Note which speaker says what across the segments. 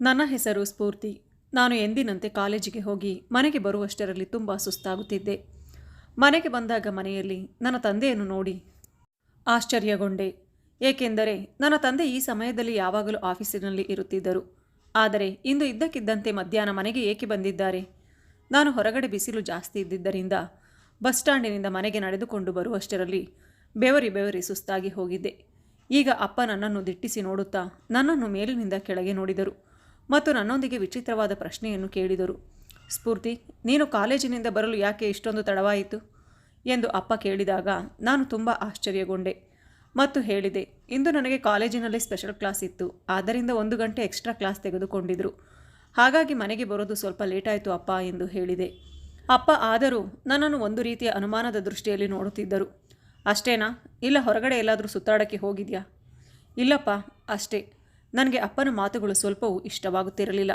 Speaker 1: ನನ್ನ ಹೆಸರು ಸ್ಫೂರ್ತಿ. ನಾನು ಎಂದಿನಂತೆ ಕಾಲೇಜಿಗೆ ಹೋಗಿ ಮನೆಗೆ ಬರುವಷ್ಟರಲ್ಲಿ ತುಂಬ ಸುಸ್ತಾಗುತ್ತಿದ್ದೆ. ಮನೆಗೆ ಬಂದಾಗ ಮನೆಯಲ್ಲಿ ನನ್ನ ತಂದೆಯನ್ನು ನೋಡಿ ಆಶ್ಚರ್ಯಗೊಂಡೆ. ಏಕೆಂದರೆ ನನ್ನ ತಂದೆ ಈ ಸಮಯದಲ್ಲಿ ಯಾವಾಗಲೂ ಆಫೀಸಿನಲ್ಲಿ ಇರುತ್ತಿದ್ದರು. ಆದರೆ ಇಂದು ಇದ್ದಕ್ಕಿದ್ದಂತೆ ಮಧ್ಯಾಹ್ನ ಮನೆಗೆ ಏಕೆ ಬಂದಿದ್ದಾರೆ? ನಾನು ಹೊರಗಡೆ ಬಿಸಿಲು ಜಾಸ್ತಿ ಇದ್ದಿದ್ದರಿಂದ ಬಸ್ ಸ್ಟ್ಯಾಂಡಿನಿಂದ ಮನೆಗೆ ನಡೆದುಕೊಂಡು ಬರುವಷ್ಟರಲ್ಲಿ ಬೆವರಿ ಬೆವರಿ ಸುಸ್ತಾಗಿ ಹೋಗಿದ್ದೆ. ಈಗ ಅಪ್ಪ ನನ್ನನ್ನು ದಿಟ್ಟಿಸಿ ನೋಡುತ್ತಾ ನನ್ನನ್ನು ಮೇಲಿನಿಂದ ಕೆಳಗೆ ನೋಡಿದರು. ಮತ್ತು ನನ್ನೊಂದಿಗೆ ವಿಚಿತ್ರವಾದ ಪ್ರಶ್ನೆಯನ್ನು ಕೇಳಿದರು. ಸ್ಫೂರ್ತಿ, ನೀನು ಕಾಲೇಜಿನಿಂದ ಬರಲು ಯಾಕೆ ಇಷ್ಟೊಂದು ತಡವಾಯಿತು? ಎಂದು ಅಪ್ಪ ಕೇಳಿದಾಗ ನಾನು ತುಂಬ ಆಶ್ಚರ್ಯಗೊಂಡೆ ಮತ್ತು ಹೇಳಿದೆ, ಇಂದು ನನಗೆ ಕಾಲೇಜಿನಲ್ಲಿ ಸ್ಪೆಷಲ್ ಕ್ಲಾಸ್ ಇತ್ತು. ಆದ್ದರಿಂದ ಒಂದು ಗಂಟೆ ಎಕ್ಸ್ಟ್ರಾ ಕ್ಲಾಸ್ ತೆಗೆದುಕೊಂಡಿದ್ರು. ಹಾಗಾಗಿ ಮನೆಗೆ ಬರೋದು ಸ್ವಲ್ಪ ಲೇಟಾಯಿತು ಅಪ್ಪ ಎಂದು ಹೇಳಿದೆ. ಅಪ್ಪ ಆದರೂ ನನ್ನನ್ನು ಒಂದು ರೀತಿಯ ಅನುಮಾನದ ದೃಷ್ಟಿಯಲ್ಲಿ ನೋಡುತ್ತಿದ್ದರು. ಅಷ್ಟೇನಾ? ಇಲ್ಲ, ಹೊರಗಡೆ ಎಲ್ಲಾದರೂ ಸುತ್ತಾಡೋಕ್ಕೆ ಹೋಗಿದ್ಯಾ? ಇಲ್ಲಪ್ಪ, ಅಷ್ಟೇ. ನನಗೆ ಅಪ್ಪನ ಮಾತುಗಳು ಸ್ವಲ್ಪವೂ ಇಷ್ಟವಾಗುತ್ತಿರಲಿಲ್ಲ.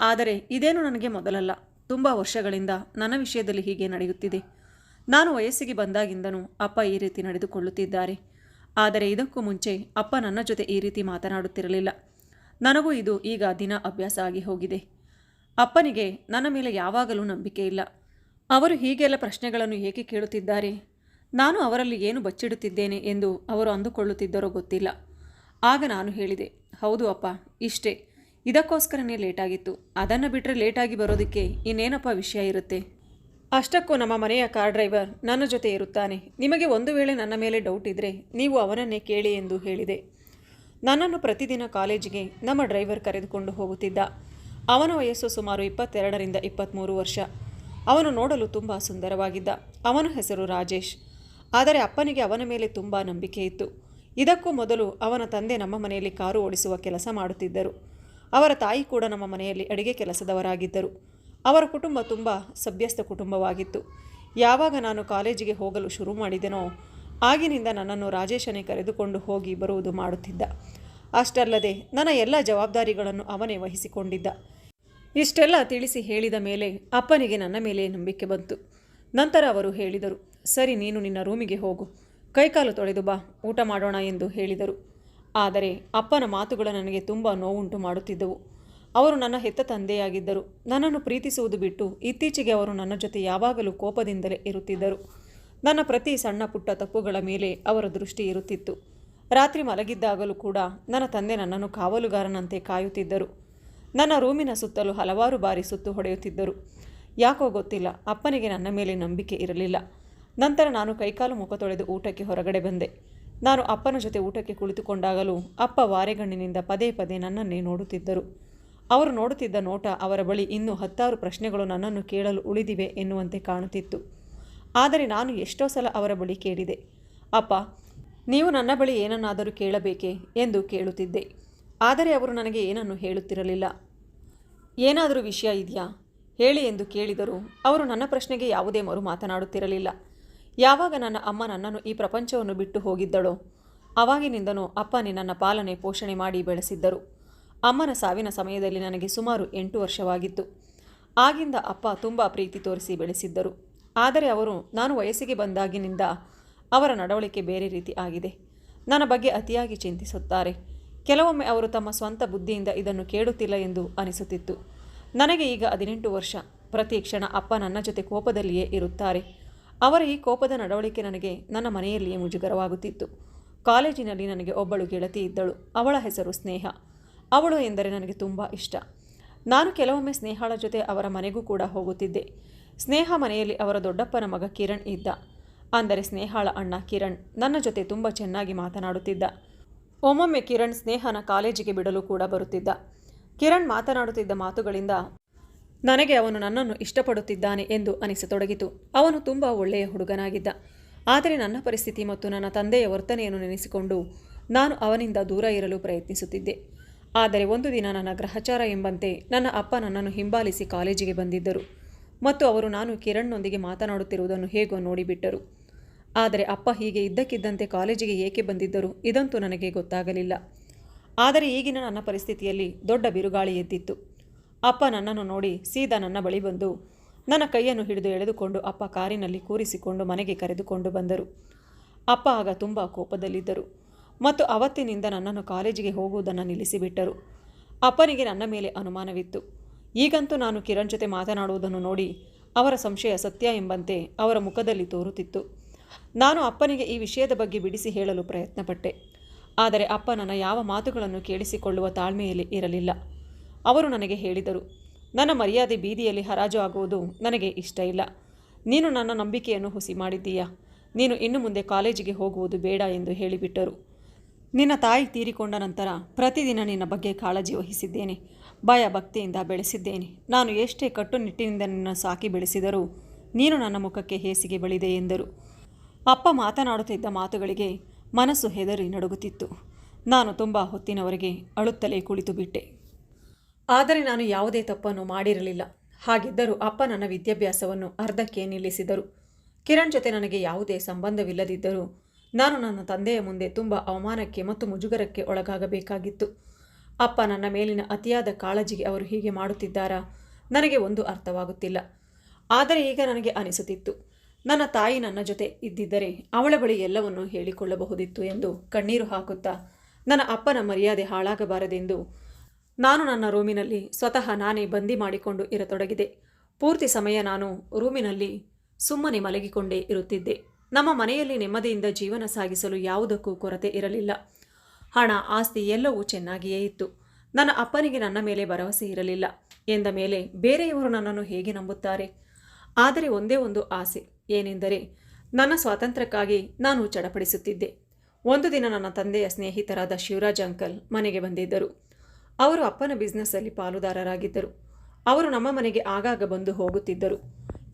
Speaker 1: ಆದರೆ ಇದೇನು ನನಗೆ ಮೊದಲಲ್ಲ. ತುಂಬ ವರ್ಷಗಳಿಂದ ನನ್ನ ವಿಷಯದಲ್ಲಿ ಹೀಗೆ ನಡೆಯುತ್ತಿದೆ. ನಾನು ವಯಸ್ಸಿಗೆ ಬಂದಾಗಿಂದನೂ ಅಪ್ಪ ಈ ರೀತಿ ನಡೆದುಕೊಳ್ಳುತ್ತಿದ್ದಾರೆ. ಆದರೆ ಇದಕ್ಕೂ ಮುಂಚೆ ಅಪ್ಪ ನನ್ನ ಜೊತೆ ಈ ರೀತಿ ಮಾತನಾಡುತ್ತಿರಲಿಲ್ಲ. ನನಗೂ ಇದು ಈಗ ದಿನ ಅಭ್ಯಾಸ ಆಗಿ ಹೋಗಿದೆ. ಅಪ್ಪನಿಗೆ ನನ್ನ ಮೇಲೆ ಯಾವಾಗಲೂ ನಂಬಿಕೆ ಇಲ್ಲ. ಅವರು ಹೀಗೆಲ್ಲ ಪ್ರಶ್ನೆಗಳನ್ನು ಏಕೆ ಕೇಳುತ್ತಿದ್ದಾರೆ? ನಾನು ಅವರಲ್ಲಿ ಏನು ಬಚ್ಚಿಡುತ್ತಿದ್ದೇನೆ ಎಂದು ಅವರು ಅಂದುಕೊಳ್ಳುತ್ತಿದ್ದರೋ ಗೊತ್ತಿಲ್ಲ. ಆಗ ನಾನು ಹೇಳಿದೆ ಹೌದು ಅಪ್ಪ, ಇಷ್ಟೇ. ಇದಕ್ಕೋಸ್ಕರನೇ ಲೇಟಾಗಿತ್ತು. ಅದನ್ನು ಬಿಟ್ಟರೆ ಲೇಟಾಗಿ ಬರೋದಕ್ಕೆ ಇನ್ನೇನಪ್ಪ ವಿಷಯ ಇರುತ್ತೆ? ಅಷ್ಟಕ್ಕೂ ನಮ್ಮ ಮನೆಯ ಕಾರ್ ಡ್ರೈವರ್ ನನ್ನ ಜೊತೆ ಇರುತ್ತಾನೆ. ನಿಮಗೆ ಒಂದು ವೇಳೆ ನನ್ನ ಮೇಲೆ ಡೌಟ್ ಇದ್ದರೆ ನೀವು ಅವನನ್ನೇ ಕೇಳಿ ಎಂದು ಹೇಳಿದೆ. ನನ್ನನ್ನು ಪ್ರತಿದಿನ ಕಾಲೇಜಿಗೆ ನಮ್ಮ ಡ್ರೈವರ್ ಕರೆದುಕೊಂಡು ಹೋಗುತ್ತಿದ್ದ. ಅವನ ವಯಸ್ಸು ಸುಮಾರು ಇಪ್ಪತ್ತೆರಡರಿಂದ ಇಪ್ಪತ್ತ್ಮೂರು ವರ್ಷ. ಅವನು ನೋಡಲು ತುಂಬ ಸುಂದರವಾಗಿದ್ದ. ಅವನ ಹೆಸರು ರಾಜೇಶ್. ಆದರೆ ಅಪ್ಪನಿಗೆ ಅವನ ಮೇಲೆ ತುಂಬ ನಂಬಿಕೆ ಇತ್ತು. ಇದಕ್ಕೂ ಮೊದಲು ಅವನ ತಂದೆ ನಮ್ಮ ಮನೆಯಲ್ಲಿ ಕಾರು ಓಡಿಸುವ ಕೆಲಸ ಮಾಡುತ್ತಿದ್ದರು. ಅವರ ತಾಯಿ ಕೂಡ ನಮ್ಮ ಮನೆಯಲ್ಲಿ ಅಡಿಗೆ ಕೆಲಸದವರಾಗಿದ್ದರು. ಅವರ ಕುಟುಂಬ ತುಂಬ ಸಭ್ಯಸ್ಥ ಕುಟುಂಬವಾಗಿತ್ತು. ಯಾವಾಗ ನಾನು ಕಾಲೇಜಿಗೆ ಹೋಗಲು ಶುರು ಮಾಡಿದೆನೋ ಆಗಿನಿಂದ ನನ್ನನ್ನು ರಾಜೇಶನೇ ಕರೆದುಕೊಂಡು ಹೋಗಿ ಬರುವುದು ಮಾಡುತ್ತಿದ್ದ. ಅಷ್ಟಲ್ಲದೆ ನನ್ನ ಎಲ್ಲ ಜವಾಬ್ದಾರಿಗಳನ್ನು ಅವನೇ ವಹಿಸಿಕೊಂಡಿದ್ದ. ಇಷ್ಟೆಲ್ಲ ತಿಳಿಸಿ ಹೇಳಿದ ಮೇಲೆ ಅಪ್ಪನಿಗೆ ನನ್ನ ಮೇಲೆ ನಂಬಿಕೆ ಬಂತು. ನಂತರ ಅವರು ಹೇಳಿದರು, ಸರಿ, ನೀನು ನಿನ್ನ ರೂಮಿಗೆ ಹೋಗು. ಕೈಕಾಲು ತೊಳೆದು ಬಾ, ಊಟ ಮಾಡೋಣ ಎಂದು ಹೇಳಿದರು. ಆದರೆ ಅಪ್ಪನ ಮಾತುಗಳು ನನಗೆ ತುಂಬ ನೋವುಂಟು ಮಾಡುತ್ತಿದ್ದವು. ಅವರು ನನ್ನ ಹೆತ್ತ ತಂದೆಯಾಗಿದ್ದರು. ನನ್ನನ್ನು ಪ್ರೀತಿಸುವುದು ಬಿಟ್ಟು ಇತ್ತೀಚೆಗೆ ಅವರು ನನ್ನ ಜೊತೆ ಯಾವಾಗಲೂ ಕೋಪದಿಂದಲೇ ಇರುತ್ತಿದ್ದರು. ನನ್ನ ಪ್ರತಿ ಸಣ್ಣ ಪುಟ್ಟ ತಪ್ಪುಗಳ ಮೇಲೆ ಅವರ ದೃಷ್ಟಿ ಇರುತ್ತಿತ್ತು. ರಾತ್ರಿ ಮಲಗಿದ್ದಾಗಲೂ ಕೂಡ ನನ್ನ ತಂದೆ ನನ್ನನ್ನು ಕಾವಲುಗಾರನಂತೆ ಕಾಯುತ್ತಿದ್ದರು. ನನ್ನ ರೂಮಿನ ಸುತ್ತಲೂ ಹಲವಾರು ಬಾರಿ ಸುತ್ತು ಹೊಡೆಯುತ್ತಿದ್ದರು. ಯಾಕೋ ಗೊತ್ತಿಲ್ಲ, ಅಪ್ಪನಿಗೆ ನನ್ನ ಮೇಲೆ ನಂಬಿಕೆ ಇರಲಿಲ್ಲ. ನಂತರ ನಾನು ಕೈಕಾಲು ಮುಖ ತೊಳೆದು ಊಟಕ್ಕೆ ಹೊರಗಡೆ ಬಂದೆ. ನಾನು ಅಪ್ಪನ ಜೊತೆ ಊಟಕ್ಕೆ ಕುಳಿತುಕೊಂಡಾಗಲೂ ಅಪ್ಪ ವಾರೆಗಣ್ಣಿನಿಂದ ಪದೇ ಪದೇ ನನ್ನನ್ನೇ ನೋಡುತ್ತಿದ್ದರು. ಅವರು ನೋಡುತ್ತಿದ್ದ ನೋಟ ಅವರ ಬಳಿ ಇನ್ನೂ ಹತ್ತಾರು ಪ್ರಶ್ನೆಗಳು ನನ್ನನ್ನು ಕೇಳಲು ಉಳಿದಿವೆ ಎನ್ನುವಂತೆ ಕಾಣುತ್ತಿತ್ತು. ಆದರೆ ನಾನು ಎಷ್ಟೋ ಸಲ ಅವರ ಬಳಿ ಕೇಳಿದೆ. ಅಪ್ಪ, ನೀವು ನನ್ನ ಬಳಿ ಏನನ್ನಾದರೂ ಕೇಳಬೇಕೆ ಎಂದು ಕೇಳುತ್ತಿದ್ದೆ. ಆದರೆ ಅವರು ನನಗೆ ಏನನ್ನು ಹೇಳುತ್ತಿರಲಿಲ್ಲ. ಏನಾದರೂ ವಿಷಯ ಇದೆಯಾ? ಹೇಳಿ ಎಂದು ಕೇಳಿದರು ಅವರು ನನ್ನ ಪ್ರಶ್ನೆಗೆ ಯಾವುದೇ ಮರು ಮಾತನಾಡುತ್ತಿರಲಿಲ್ಲ. ಯಾವಾಗ ನನ್ನ ಅಮ್ಮ ನನ್ನನ್ನು ಈ ಪ್ರಪಂಚವನ್ನು ಬಿಟ್ಟು ಹೋಗಿದ್ದಳೋ? ಅವಾಗಿನಿಂದನೂ ಅಪ್ಪನೇ ನನ್ನ ಪಾಲನೆ, ಪೋಷಣೆ ಮಾಡಿ ಬೆಳೆಸಿದ್ದರು. ಅಮ್ಮನ ಸಾವಿನ ಸಮಯದಲ್ಲಿ ನನಗೆ ಸುಮಾರು ಎಂಟು ವರ್ಷವಾಗಿತ್ತು. ಆಗಿಂದ ಅಪ್ಪ ತುಂಬ ಪ್ರೀತಿ ತೋರಿಸಿ ಬೆಳೆಸಿದ್ದರು. ಆದರೆ ಅವರು, ನಾನು ವಯಸ್ಸಿಗೆ ಬಂದಾಗಿನಿಂದ ಅವರ ನಡವಳಿಕೆ ಬೇರೆ ರೀತಿ ಆಗಿದೆ. ನನ್ನ ಬಗ್ಗೆ ಅತಿಯಾಗಿ ಚಿಂತಿಸುತ್ತಾರೆ. ಕೆಲವೊಮ್ಮೆ ಅವರು ತಮ್ಮ ಸ್ವಂತ ಬುದ್ಧಿಯಿಂದ ಇದನ್ನು ಕೇಳುತ್ತಿಲ್ಲ ಎಂದು ಅನಿಸುತ್ತಿತ್ತು. ನನಗೆ ಈಗ ಹದಿನೆಂಟು ವರ್ಷ. ಪ್ರತಿ ಕ್ಷಣ ಅಪ್ಪ ನನ್ನ ಜೊತೆ ಕೋಪದಲ್ಲಿಯೇ ಇರುತ್ತಾರೆ. ಅವರ ಈ ಕೋಪದ ನಡವಳಿಕೆ ನನಗೆ ನನ್ನ ಮನೆಯಲ್ಲಿಯೇ ಮುಜುಗರವಾಗುತ್ತಿತ್ತು. ಕಾಲೇಜಿನಲ್ಲಿ ನನಗೆ ಒಬ್ಬಳು ಗೆಳತಿ ಇದ್ದಳು, ಅವಳ ಹೆಸರು ಸ್ನೇಹ. ಅವಳು ಎಂದರೆ ನನಗೆ ತುಂಬ ಇಷ್ಟ. ನಾನು ಕೆಲವೊಮ್ಮೆ ಸ್ನೇಹಳ ಜೊತೆ ಅವರ ಮನೆಗೂ ಕೂಡ ಹೋಗುತ್ತಿದ್ದೆ. ಸ್ನೇಹ ಮನೆಯಲ್ಲಿ ಅವರ ದೊಡ್ಡಪ್ಪನ ಮಗ ಕಿರಣ್ ಇದ್ದ. ಅಂದರೆ ಸ್ನೇಹಾಳ ಅಣ್ಣ ಕಿರಣ್ ನನ್ನ ಜೊತೆ ತುಂಬ ಚೆನ್ನಾಗಿ ಮಾತನಾಡುತ್ತಿದ್ದ. ಒಮ್ಮೊಮ್ಮೆ ಕಿರಣ್ ಸ್ನೇಹನ ಕಾಲೇಜಿಗೆ ಬಿಡಲು ಕೂಡ ಬರುತ್ತಿದ್ದ. ಕಿರಣ್ ಮಾತನಾಡುತ್ತಿದ್ದ ಮಾತುಗಳಿಂದ ನನಗೆ ಅವನು ನನ್ನನ್ನು ಇಷ್ಟಪಡುತ್ತಿದ್ದಾನೆ ಎಂದು ಅನಿಸತೊಡಗಿತು. ಅವನು ತುಂಬ ಒಳ್ಳೆಯ ಹುಡುಗನಾಗಿದ್ದ. ಆದರೆ ನನ್ನ ಪರಿಸ್ಥಿತಿ ಮತ್ತು ನನ್ನ ತಂದೆಯ ವರ್ತನೆಯನ್ನು ನೆನೆಸಿಕೊಂಡು ನಾನು ಅವನಿಂದ ದೂರ ಇರಲು ಪ್ರಯತ್ನಿಸುತ್ತಿದ್ದೆ. ಆದರೆ ಒಂದು ದಿನ ನನ್ನ ಗ್ರಹಚಾರ ಎಂಬಂತೆ ನನ್ನ ಅಪ್ಪ ನನ್ನನ್ನು ಹಿಂಬಾಲಿಸಿ ಕಾಲೇಜಿಗೆ ಬಂದಿದ್ದರು. ಮತ್ತು ಅವರು ನಾನು ಕಿರಣ್ನೊಂದಿಗೆ ಮಾತನಾಡುತ್ತಿರುವುದನ್ನು ಹೇಗೋ ನೋಡಿಬಿಟ್ಟರು. ಆದರೆ ಅಪ್ಪ ಹೀಗೆ ಇದ್ದಕ್ಕಿದ್ದಂತೆ ಕಾಲೇಜಿಗೆ ಏಕೆ ಬಂದಿದ್ದರು ಇದಂತೂ ನನಗೆ ಗೊತ್ತಾಗಲಿಲ್ಲ. ಆದರೆ ಈಗಿನ ನನ್ನ ಪರಿಸ್ಥಿತಿಯಲ್ಲಿ ದೊಡ್ಡ ಬಿರುಗಾಳಿ ಎದ್ದಿತ್ತು. ಅಪ್ಪ ನನ್ನನ್ನು ನೋಡಿ ಸೀದಾ ನನ್ನ ಬಳಿ ಬಂದು ನನ್ನ ಕೈಯನ್ನು ಹಿಡಿದು ಎಳೆದುಕೊಂಡು ಅಪ್ಪ ಕಾರಿನಲ್ಲಿ ಕೂರಿಸಿಕೊಂಡು ಮನೆಗೆ ಕರೆದುಕೊಂಡು ಬಂದರು. ಅಪ್ಪ ಆಗ ತುಂಬ ಕೋಪದಲ್ಲಿದ್ದರು ಮತ್ತು ಅವತ್ತಿನಿಂದ ನನ್ನನ್ನು ಕಾಲೇಜಿಗೆ ಹೋಗುವುದನ್ನು ನಿಲ್ಲಿಸಿಬಿಟ್ಟರು. ಅಪ್ಪನಿಗೆ ನನ್ನ ಮೇಲೆ ಅನುಮಾನವಿತ್ತು. ಈಗಂತೂ ನಾನು ಕಿರಣ್ ಜೊತೆ ಮಾತನಾಡುವುದನ್ನು ನೋಡಿ ಅವರ ಸಂಶಯ ಸತ್ಯ ಎಂಬಂತೆ ಅವರ ಮುಖದಲ್ಲಿ ತೋರುತ್ತಿತ್ತು. ನಾನು ಅಪ್ಪನಿಗೆ ಈ ವಿಷಯದ ಬಗ್ಗೆ ಬಿಡಿಸಿ ಹೇಳಲು ಪ್ರಯತ್ನಪಟ್ಟೆ. ಆದರೆ ಅಪ್ಪ ನನ್ನ ಯಾವ ಮಾತುಗಳನ್ನು ಕೇಳಿಸಿಕೊಳ್ಳುವ ತಾಳ್ಮೆಯಲ್ಲಿ ಇರಲಿಲ್ಲ. ಅವರು ನನಗೆ ಹೇಳಿದರು, ನನ್ನ ಮರ್ಯಾದೆ ಬೀದಿಯಲ್ಲಿ ಹರಾಜು ಆಗುವುದು ನನಗೆ ಇಷ್ಟ ಇಲ್ಲ. ನೀನು ನನ್ನ ನಂಬಿಕೆಯನ್ನು ಹುಸಿ ಮಾಡಿದ್ದೀಯಾ? ನೀನು ಇನ್ನು ಮುಂದೆ ಕಾಲೇಜಿಗೆ ಹೋಗುವುದು ಬೇಡ ಎಂದು ಹೇಳಿಬಿಟ್ಟರು. ನಿನ್ನ ತಾಯಿ ತೀರಿಕೊಂಡ ನಂತರ ಪ್ರತಿದಿನ ನಿನ್ನ ಬಗ್ಗೆ ಕಾಳಜಿ ವಹಿಸಿದ್ದೇನೆ. ಭಯ ಭಕ್ತಿಯಿಂದ ಬೆಳೆಸಿದ್ದೇನೆ. ನಾನು ಎಷ್ಟೇ ಕಟ್ಟುನಿಟ್ಟಿನಿಂದ ನಿನ್ನ ಸಾಕಿ ಬೆಳೆಸಿದರೂ ನೀನು ನನ್ನ ಮುಖಕ್ಕೆ ಹೇಸಿಗೆ ಬಳಿದೆ ಎಂದರು. ಅಪ್ಪ ಮಾತನಾಡುತ್ತಿದ್ದ ಮಾತುಗಳಿಗೆ ಮನಸ್ಸು ಹೆದರಿ ನಡುಗುತ್ತಿತ್ತು. ನಾನು ತುಂಬ ಹೊತ್ತಿನವರೆಗೆ ಅಳುತ್ತಲೇ ಕುಳಿತು ಬಿಟ್ಟೆ ಆದರೆ ನಾನು ಯಾವುದೇ ತಪ್ಪನ್ನು ಮಾಡಿರಲಿಲ್ಲ. ಹಾಗಿದ್ದರೂ ಅಪ್ಪ ನನ್ನ ವಿದ್ಯಾಭ್ಯಾಸವನ್ನು ಅರ್ಧಕ್ಕೆ ನಿಲ್ಲಿಸಿದರು. ಕಿರಣ್ ಜೊತೆ ನನಗೆ ಯಾವುದೇ ಸಂಬಂಧವಿಲ್ಲದಿದ್ದರೂ ನಾನು ನನ್ನ ತಂದೆಯ ಮುಂದೆ ತುಂಬ ಅವಮಾನಕ್ಕೆ ಮತ್ತು ಮುಜುಗರಕ್ಕೆ ಒಳಗಾಗಬೇಕಾಗಿತ್ತು. ಅಪ್ಪ ನನ್ನ ಮೇಲಿನ ಅತಿಯಾದ ಕಾಳಜಿಗೆ ಅವರು ಹೀಗೆ ಮಾಡುತ್ತಿದ್ದಾರಾ ನನಗೆ ಒಂದು ಅರ್ಥವಾಗುತ್ತಿಲ್ಲ. ಆದರೆ ಈಗ ನನಗೆ ಅನಿಸುತ್ತಿತ್ತು. ನನ್ನ ತಾಯಿ ನನ್ನ ಜೊತೆ ಇದ್ದಿದ್ದರೆ ಅವಳ ಬಳಿ ಎಲ್ಲವನ್ನೂ ಹೇಳಿಕೊಳ್ಳಬಹುದಿತ್ತು ಎಂದು ಕಣ್ಣೀರು ಹಾಕುತ್ತಾ ನನ್ನ ಅಪ್ಪನ ಮರ್ಯಾದೆ ಹಾಳಾಗಬಾರದೆಂದು ನಾನು ನನ್ನ ರೂಮಿನಲ್ಲಿ ಸ್ವತಃ ನಾನೇ ಬಂದಿ ಮಾಡಿಕೊಂಡು ಇರತೊಡಗಿದೆ. ಪೂರ್ತಿ ಸಮಯ ನಾನು ರೂಮಿನಲ್ಲಿ ಸುಮ್ಮನೆ ಮಲಗಿಕೊಂಡೇ ಇರುತ್ತಿದ್ದೆ. ನಮ್ಮ ಮನೆಯಲ್ಲಿ ನೆಮ್ಮದಿಯಿಂದ ಜೀವನ ಸಾಗಿಸಲು ಯಾವುದಕ್ಕೂ ಕೊರತೆ ಇರಲಿಲ್ಲ. ಹಣ, ಆಸ್ತಿ ಎಲ್ಲವೂ ಚೆನ್ನಾಗಿಯೇ ಇತ್ತು. ನನ್ನ ಅಪ್ಪನಿಗೆ ನನ್ನ ಮೇಲೆ ಭರವಸೆ ಇರಲಿಲ್ಲ. ಎಂದ ಮೇಲೆ ಬೇರೆಯವರು ನನ್ನನ್ನು ಹೇಗೆ ನಂಬುತ್ತಾರೆ? ಆದರೆ ಒಂದೇ ಒಂದು ಆಸೆ, ಏನೆಂದರೆ ನನ್ನ ಸ್ವಾತಂತ್ರ್ಯಕ್ಕಾಗಿ ನಾನು ಚಡಪಡಿಸುತ್ತಿದ್ದೆ. ಒಂದು ದಿನ ನನ್ನ ತಂದೆಯ ಸ್ನೇಹಿತರಾದ ಶಿವರಾಜ್ ಅಂಕಲ್ ಮನೆಗೆ ಬಂದಿದ್ದರು. ಅವರು ಅಪ್ಪನ ಬಿಸ್ನೆಸ್ಸಲ್ಲಿ ಪಾಲುದಾರರಾಗಿದ್ದರು. ಅವರು ನಮ್ಮ ಮನೆಗೆ ಆಗಾಗ ಬಂದು ಹೋಗುತ್ತಿದ್ದರು.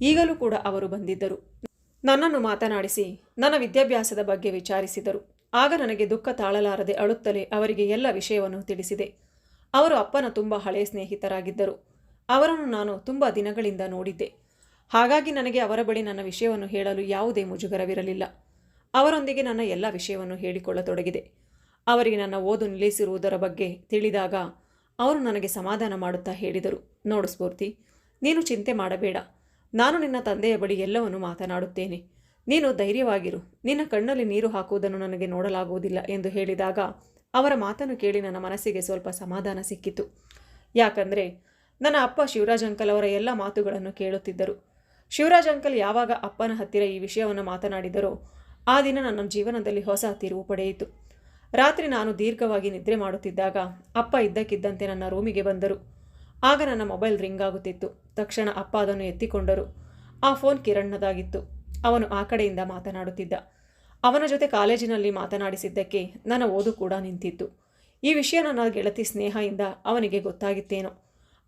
Speaker 1: ಈಗಲೂ ಕೂಡ ಅವರು ಬಂದಿದ್ದರು. ನನ್ನನ್ನು ಮಾತನಾಡಿಸಿ, ನನ್ನ ವಿದ್ಯಾಭ್ಯಾಸದ ಬಗ್ಗೆ ವಿಚಾರಿಸಿದರು. ಆಗ ನನಗೆ ದುಃಖ ತಾಳಲಾರದೆ ಅಳುತ್ತಲೇ ಅವರಿಗೆ ಎಲ್ಲ ವಿಷಯವನ್ನು ತಿಳಿಸಿದೆ. ಅವರು ಅಪ್ಪನ ತುಂಬ ಹಳೆಯ ಸ್ನೇಹಿತರಾಗಿದ್ದರು. ಅವರನ್ನು ನಾನು ತುಂಬ ದಿನಗಳಿಂದ ನೋಡಿದ್ದೆ. ಹಾಗಾಗಿ ನನಗೆ ಅವರ ಬಳಿ ನನ್ನ ವಿಷಯವನ್ನು ಹೇಳಲು ಯಾವುದೇ ಮುಜುಗರವಿರಲಿಲ್ಲ. ಅವರೊಂದಿಗೆ ನನ್ನ ಎಲ್ಲ ವಿಷಯವನ್ನು ಹೇಳಿಕೊಳ್ಳತೊಡಗಿದೆ. ಅವರಿಗೆ ನನ್ನ ಓದು ನಿಲ್ಲಿಸಿರುವುದರ ಬಗ್ಗೆ ತಿಳಿದಾಗ ಅವರು ನನಗೆ ಸಮಾಧಾನ ಮಾಡುತ್ತಾ ಹೇಳಿದರು. ನೋಡು ಸ್ಫೂರ್ತಿ, ನೀನು ಚಿಂತೆ ಮಾಡಬೇಡ. ನಾನು ನಿನ್ನ ತಂದೆಯ ಬಳಿ ಎಲ್ಲವನ್ನು ಮಾತನಾಡುತ್ತೇನೆ. ನೀನು ಧೈರ್ಯವಾಗಿರು. ನಿನ್ನ ಕಣ್ಣಲ್ಲಿ ನೀರು ಹಾಕುವುದನ್ನು ನನಗೆ ನೋಡಲಾಗುವುದಿಲ್ಲ ಎಂದು ಹೇಳಿದಾಗ ಅವರ ಮಾತನ್ನು ಕೇಳಿ ನನ್ನ ಮನಸ್ಸಿಗೆ ಸ್ವಲ್ಪ ಸಮಾಧಾನ ಸಿಕ್ಕಿತು. ಯಾಕಂದರೆ ನನ್ನ ಅಪ್ಪ ಶಿವರಾಜ್ ಅಂಕಲ್ ಅವರ ಎಲ್ಲ ಮಾತುಗಳನ್ನು ಕೇಳುತ್ತಿದ್ದರು. ಶಿವರಾಜ್ ಅಂಕಲ್ ಯಾವಾಗ ಅಪ್ಪನ ಹತ್ತಿರ ಈ ವಿಷಯವನ್ನು ಮಾತನಾಡಿದರೋ ಆ ದಿನ ನನ್ನ ಜೀವನದಲ್ಲಿ ಹೊಸ ತಿರುವು ಪಡೆಯಿತು. ರಾತ್ರಿ ನಾನು ದೀರ್ಘವಾಗಿ ನಿದ್ರೆ ಮಾಡುತ್ತಿದ್ದಾಗ ಅಪ್ಪ ಇದ್ದಕ್ಕಿದ್ದಂತೆ ನನ್ನ ರೂಮಿಗೆ ಬಂದರು. ಆಗ ನನ್ನ ಮೊಬೈಲ್ ರಿಂಗ್ ಆಗುತ್ತಿತ್ತು. ತಕ್ಷಣ ಅಪ್ಪ ಅದನ್ನು ಎತ್ತಿಕೊಂಡರು. ಆ ಫೋನ್ ಕಿರಣ್ಣದಾಗಿತ್ತು ಅವನು ಆ ಕಡೆಯಿಂದ ಮಾತನಾಡುತ್ತಿದ್ದ. ಅವನ ಜೊತೆ ಕಾಲೇಜಿನಲ್ಲಿ ಮಾತನಾಡಿಸಿದ್ದಕ್ಕೆ ನನ್ನ ಓದು ಕೂಡ ನಿಂತಿತ್ತು. ಈ ವಿಷಯ ನನ್ನ ಗೆಳತಿ ಸ್ನೇಹದಿಂದ ಅವನಿಗೆ ಗೊತ್ತಾಗಿತ್ತೇನೋ.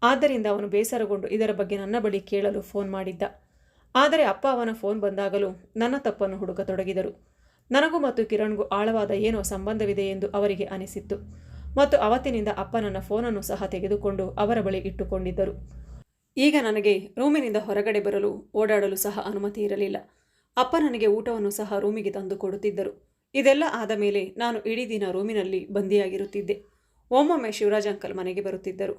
Speaker 1: ಆದ್ದರಿಂದ ಅವನು ಬೇಸರಗೊಂಡು ಇದರ ಬಗ್ಗೆ ನನ್ನ ಬಳಿ ಕೇಳಲು ಫೋನ್ ಮಾಡಿದ್ದ. ಆದರೆ ಅಪ್ಪ ಅವನ ಫೋನ್ ಬಂದಾಗಲೂ ನನ್ನ ತಪ್ಪನ್ನು ಹುಡುಕತೊಡಗಿದರು. ನನಗೂ ಮತ್ತು ಕಿರಣ್ಗೂ ಆಳವಾದ ಏನೋ ಸಂಬಂಧವಿದೆ ಎಂದು ಅವರಿಗೆ ಅನಿಸಿತ್ತು. ಮತ್ತು ಅವತ್ತಿನಿಂದ ಅಪ್ಪ ನನ್ನ ಫೋನನ್ನು ಸಹ ತೆಗೆದುಕೊಂಡು ಅವರ ಬಳಿ ಇಟ್ಟುಕೊಂಡಿದ್ದರು. ಈಗ ನನಗೆ ರೂಮಿನಿಂದ ಹೊರಗಡೆ ಬರಲು, ಓಡಾಡಲು ಸಹ ಅನುಮತಿ ಇರಲಿಲ್ಲ. ಅಪ್ಪ ನನಗೆ ಊಟವನ್ನು ಸಹ ರೂಮಿಗೆ ತಂದು ಕೊಡುತ್ತಿದ್ದರು. ಇದೆಲ್ಲ ಆದ ಮೇಲೆ ನಾನು ಇಡೀ ದಿನ ರೂಮಿನಲ್ಲಿ ಬಂದಿಯಾಗಿರುತ್ತಿದ್ದೆ. ಒಮ್ಮೊಮ್ಮೆ ಶಿವರಾಜ್ ಅಂಕಲ್ ಮನೆಗೆ ಬರುತ್ತಿದ್ದರು.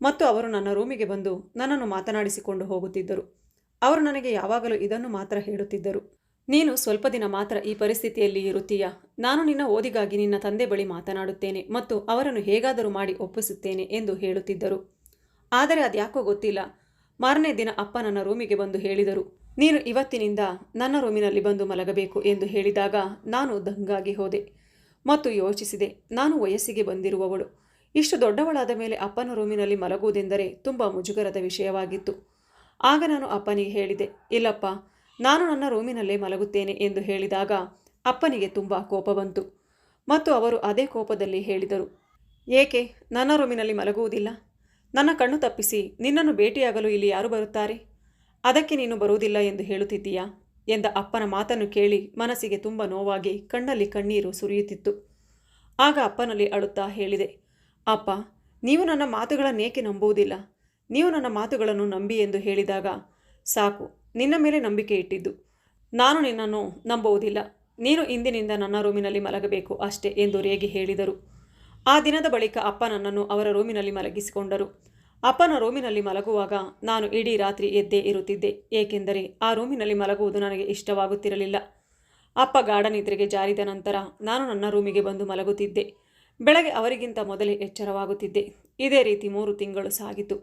Speaker 1: ಮತ್ತು ಅವರು ನನ್ನ ರೂಮಿಗೆ ಬಂದು ನನ್ನನ್ನು ಮಾತನಾಡಿಸಿಕೊಂಡು ಹೋಗುತ್ತಿದ್ದರು. ಅವರು ನನಗೆ ಯಾವಾಗಲೂ ಇದನ್ನು ಮಾತ್ರ ಹೇಳುತ್ತಿದ್ದರು. ನೀನು ಸ್ವಲ್ಪ ದಿನ ಮಾತ್ರ ಈ ಪರಿಸ್ಥಿತಿಯಲ್ಲಿ ಇರುತ್ತೀಯ. ನಾನು ನಿನ್ನ ಓದಿಗಾಗಿ ನಿನ್ನ ತಂದೆ ಬಳಿ ಮಾತನಾಡುತ್ತೇನೆ ಮತ್ತು ಅವರನ್ನು ಹೇಗಾದರೂ ಮಾಡಿ ಒಪ್ಪಿಸುತ್ತೇನೆ ಎಂದು ಹೇಳುತ್ತಿದ್ದರು. ಆದರೆ ಅದ್ಯಾಕೋ ಗೊತ್ತಿಲ್ಲ. ಮಾರನೇ ದಿನ ಅಪ್ಪ ನನ್ನ ರೂಮಿಗೆ ಬಂದು ಹೇಳಿದರು, ನೀನು ಇವತ್ತಿನಿಂದ ನನ್ನ ರೂಮಿನಲ್ಲಿ ಬಂದು ಮಲಗಬೇಕು ಎಂದು ಹೇಳಿದಾಗ ನಾನು ದಂಗಾಗಿ ಹೋದೆ ಮತ್ತು ಯೋಚಿಸಿದೆ, ನಾನು ವಯಸ್ಸಿಗೆ ಬಂದಿರುವವಳು. ಇಷ್ಟು ದೊಡ್ಡವಳಾದ ಮೇಲೆ ಅಪ್ಪನ ರೂಮಿನಲ್ಲಿ ಮಲಗುವುದೆಂದರೆ ತುಂಬ ಮುಜುಗರದ ವಿಷಯವಾಗಿತ್ತು. ಆಗ ನಾನು ಅಪ್ಪನಿಗೆ ಹೇಳಿದೆ, ಇಲ್ಲಪ್ಪ ನಾನು ನನ್ನ ರೂಮಿನಲ್ಲೇ ಮಲಗುತ್ತೇನೆ ಎಂದು ಹೇಳಿದಾಗ ಅಪ್ಪನಿಗೆ ತುಂಬ ಕೋಪ ಬಂತು. ಮತ್ತು ಅವರು ಅದೇ ಕೋಪದಲ್ಲಿ ಹೇಳಿದರು, ಏಕೆ? ನನ್ನ ರೂಮಿನಲ್ಲಿ ಮಲಗುವುದಿಲ್ಲ? ನನ್ನ ಕಣ್ಣು ತಪ್ಪಿಸಿ, ನಿನ್ನನ್ನು ಭೇಟಿಯಾಗಲು ಇಲ್ಲಿ ಯಾರು ಬರುತ್ತಾರೆ? ಅದಕ್ಕೆ ನೀನು ಬರುವುದಿಲ್ಲ ಎಂದು ಹೇಳುತ್ತಿದ್ದೀಯಾ? ಎಂದ ಅಪ್ಪನ ಮಾತನ್ನು ಕೇಳಿ ಮನಸ್ಸಿಗೆ ತುಂಬ ನೋವಾಗಿ ಕಣ್ಣಲ್ಲಿ ಕಣ್ಣೀರು ಸುರಿಯುತ್ತಿತ್ತು. ಆಗ ಅಪ್ಪನಲ್ಲಿ ಅಳುತ್ತಾ ಹೇಳಿದೆ, ಅಪ್ಪ, ನೀವು ನನ್ನ ಮಾತುಗಳನ್ನೇಕೆ ನಂಬುವುದಿಲ್ಲ? ನೀವು ನನ್ನ ಮಾತುಗಳನ್ನು ನಂಬಿ ಎಂದು ಹೇಳಿದಾಗ ಸಾಕು. ನಿನ್ನ ಮೇಲೆ ನಂಬಿಕೆ ಇಟ್ಟಿದ್ದು. ನಾನು ನಿನ್ನನ್ನು ನಂಬುವುದಿಲ್ಲ. ನೀನು ಇಂದಿನಿಂದ ನನ್ನ ರೂಮಿನಲ್ಲಿ ಮಲಗಬೇಕು ಅಷ್ಟೇ ಎಂದು ರೇಗಿ ಹೇಳಿದರು. ಆ ದಿನದ ಬಳಿಕ ಅಪ್ಪ ನನ್ನನ್ನು ಅವರ ರೂಮಿನಲ್ಲಿ ಮಲಗಿಸಿಕೊಂಡರು. ಅಪ್ಪನ ರೂಮಿನಲ್ಲಿ ಮಲಗುವಾಗ ನಾನು ಇಡೀ ರಾತ್ರಿ ಎದ್ದೇ ಇರುತ್ತಿದ್ದೆ, ಏಕೆಂದರೆ ಆ ರೂಮಿನಲ್ಲಿ ಮಲಗುವುದು ನನಗೆ ಇಷ್ಟವಾಗುತ್ತಿರಲಿಲ್ಲ. ಅಪ್ಪ ಗಾರ್ಡನ್ ನಿದ್ರೆಗೆ ಜಾರಿದ ನಂತರ ನಾನು ನನ್ನ ರೂಮಿಗೆ ಬಂದು ಮಲಗುತ್ತಿದ್ದೆ. ಬೆಳಗ್ಗೆ ಅವರಿಗಿಂತ ಮೊದಲೇ ಎಚ್ಚರವಾಗುತ್ತಿದ್ದೆ. ಇದೇ ರೀತಿ ಮೂರು ತಿಂಗಳು ಸಾಗಿತು.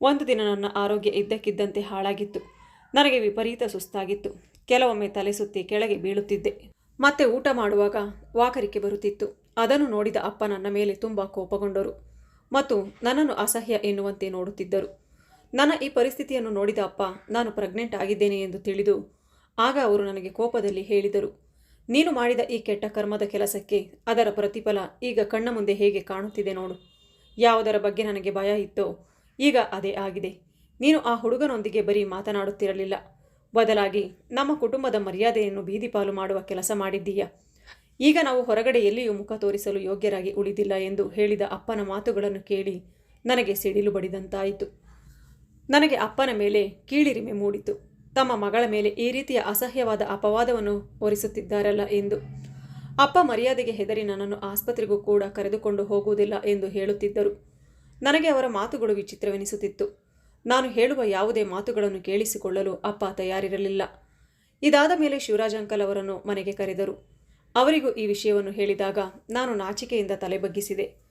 Speaker 1: ಒಂದು ದಿನ ನನ್ನ ಆರೋಗ್ಯ ಇದ್ದಕ್ಕಿದ್ದಂತೆ ಹಾಳಾಗಿತ್ತು. ನನಗೆ ವಿಪರೀತ ಸುಸ್ತಾಗಿತ್ತು. ಕೆಲವೊಮ್ಮೆ ತಲೆ ಸುತ್ತಿ ಕೆಳಗೆ ಬೀಳುತ್ತಿದ್ದೆ. ಮತ್ತೆ ಊಟ ಮಾಡುವಾಗ ವಾಕರಿಕೆ ಬರುತ್ತಿತ್ತು. ಅದನ್ನು ನೋಡಿದ ಅಪ್ಪ ನನ್ನ ಮೇಲೆ ತುಂಬ ಕೋಪಗೊಂಡರು ಮತ್ತು ನನ್ನನ್ನು ಅಸಹ್ಯ ಎನ್ನುವಂತೆ ನೋಡುತ್ತಿದ್ದರು. ನನ್ನ ಈ ಪರಿಸ್ಥಿತಿಯನ್ನು ನೋಡಿದ ಅಪ್ಪ, ನಾನು ಪ್ರೆಗ್ನೆಂಟ್ ಆಗಿದ್ದೇನೆ ಎಂದು ತಿಳಿದು, ಆಗ ಅವರು ನನಗೆ ಕೋಪದಲ್ಲಿ ಹೇಳಿದರು. ನೀನು ಮಾಡಿದ ಈ ಕೆಟ್ಟ ಕರ್ಮದ ಕೆಲಸಕ್ಕೆ ಅದರ ಪ್ರತಿಫಲ ಈಗ ಕಣ್ಣ ಮುಂದೆ ಹೇಗೆ ಕಾಣುತ್ತಿದೆ ನೋಡು. ಯಾವುದರ ಬಗ್ಗೆ ನನಗೆ ಭಯ ಇತ್ತೋ, ಈಗ ಅದೇ ಆಗಿದೆ. ನೀನು ಆ ಹುಡುಗನೊಂದಿಗೆ ಬರೀ ಮಾತನಾಡುತ್ತಿರಲಿಲ್ಲ. ಬದಲಾಗಿ ನಮ್ಮ ಕುಟುಂಬದ ಮರ್ಯಾದೆಯನ್ನು ಬೀದಿಪಾಲು ಮಾಡುವ ಕೆಲಸ ಮಾಡಿದ್ದೀಯ? ಈಗ ನಾವು ಹೊರಗಡೆ ಎಲ್ಲಿಯೂ ಮುಖ ತೋರಿಸಲು ಯೋಗ್ಯರಾಗಿ ಉಳಿದಿಲ್ಲ ಎಂದು ಹೇಳಿದ ಅಪ್ಪನ ಮಾತುಗಳನ್ನು ಕೇಳಿ ನನಗೆ ಸಿಡಿಲು ಬಡಿದಂತಾಯಿತು. ನನಗೆ ಅಪ್ಪನ ಮೇಲೆ ಕೀಳಿರಿಮೆ ಮೂಡಿತು. ತಮ್ಮ ಮಗಳ ಮೇಲೆ ಈ ರೀತಿಯ ಅಸಹ್ಯವಾದ ಅಪವಾದವನ್ನು ಹೊರಿಸುತ್ತಿದ್ದಾರಲ್ಲ ಎಂದು. ಅಪ್ಪ ಮರ್ಯಾದೆಗೆ ಹೆದರಿ ನನ್ನನ್ನು ಆಸ್ಪತ್ರೆಗೂ ಕೂಡ ಕರೆದುಕೊಂಡು ಹೋಗುವುದಿಲ್ಲ ಎಂದು ಹೇಳುತ್ತಿದ್ದರು. ನನಗೆ ಅವರ ಮಾತುಗಳು ವಿಚಿತ್ರವೆನಿಸುತ್ತಿತ್ತು. ನಾನು ಹೇಳುವ ಯಾವುದೇ ಮಾತುಗಳನ್ನು ಕೇಳಿಸಿಕೊಳ್ಳಲು ಅಪ್ಪ ತಯಾರಿರಲಿಲ್ಲ. ಇದಾದ ಮೇಲೆ ಶಿವರಾಜ್ ಅಂಕಲ್ ಅವರನ್ನು ಮನೆಗೆ ಕರೆದರು. ಅವರಿಗೂ ಈ ವಿಷಯವನ್ನು ಹೇಳಿದಾಗ ನಾನು ನಾಚಿಕೆಯಿಂದ ತಲೆ ಬಗ್ಗಿಸಿದೆ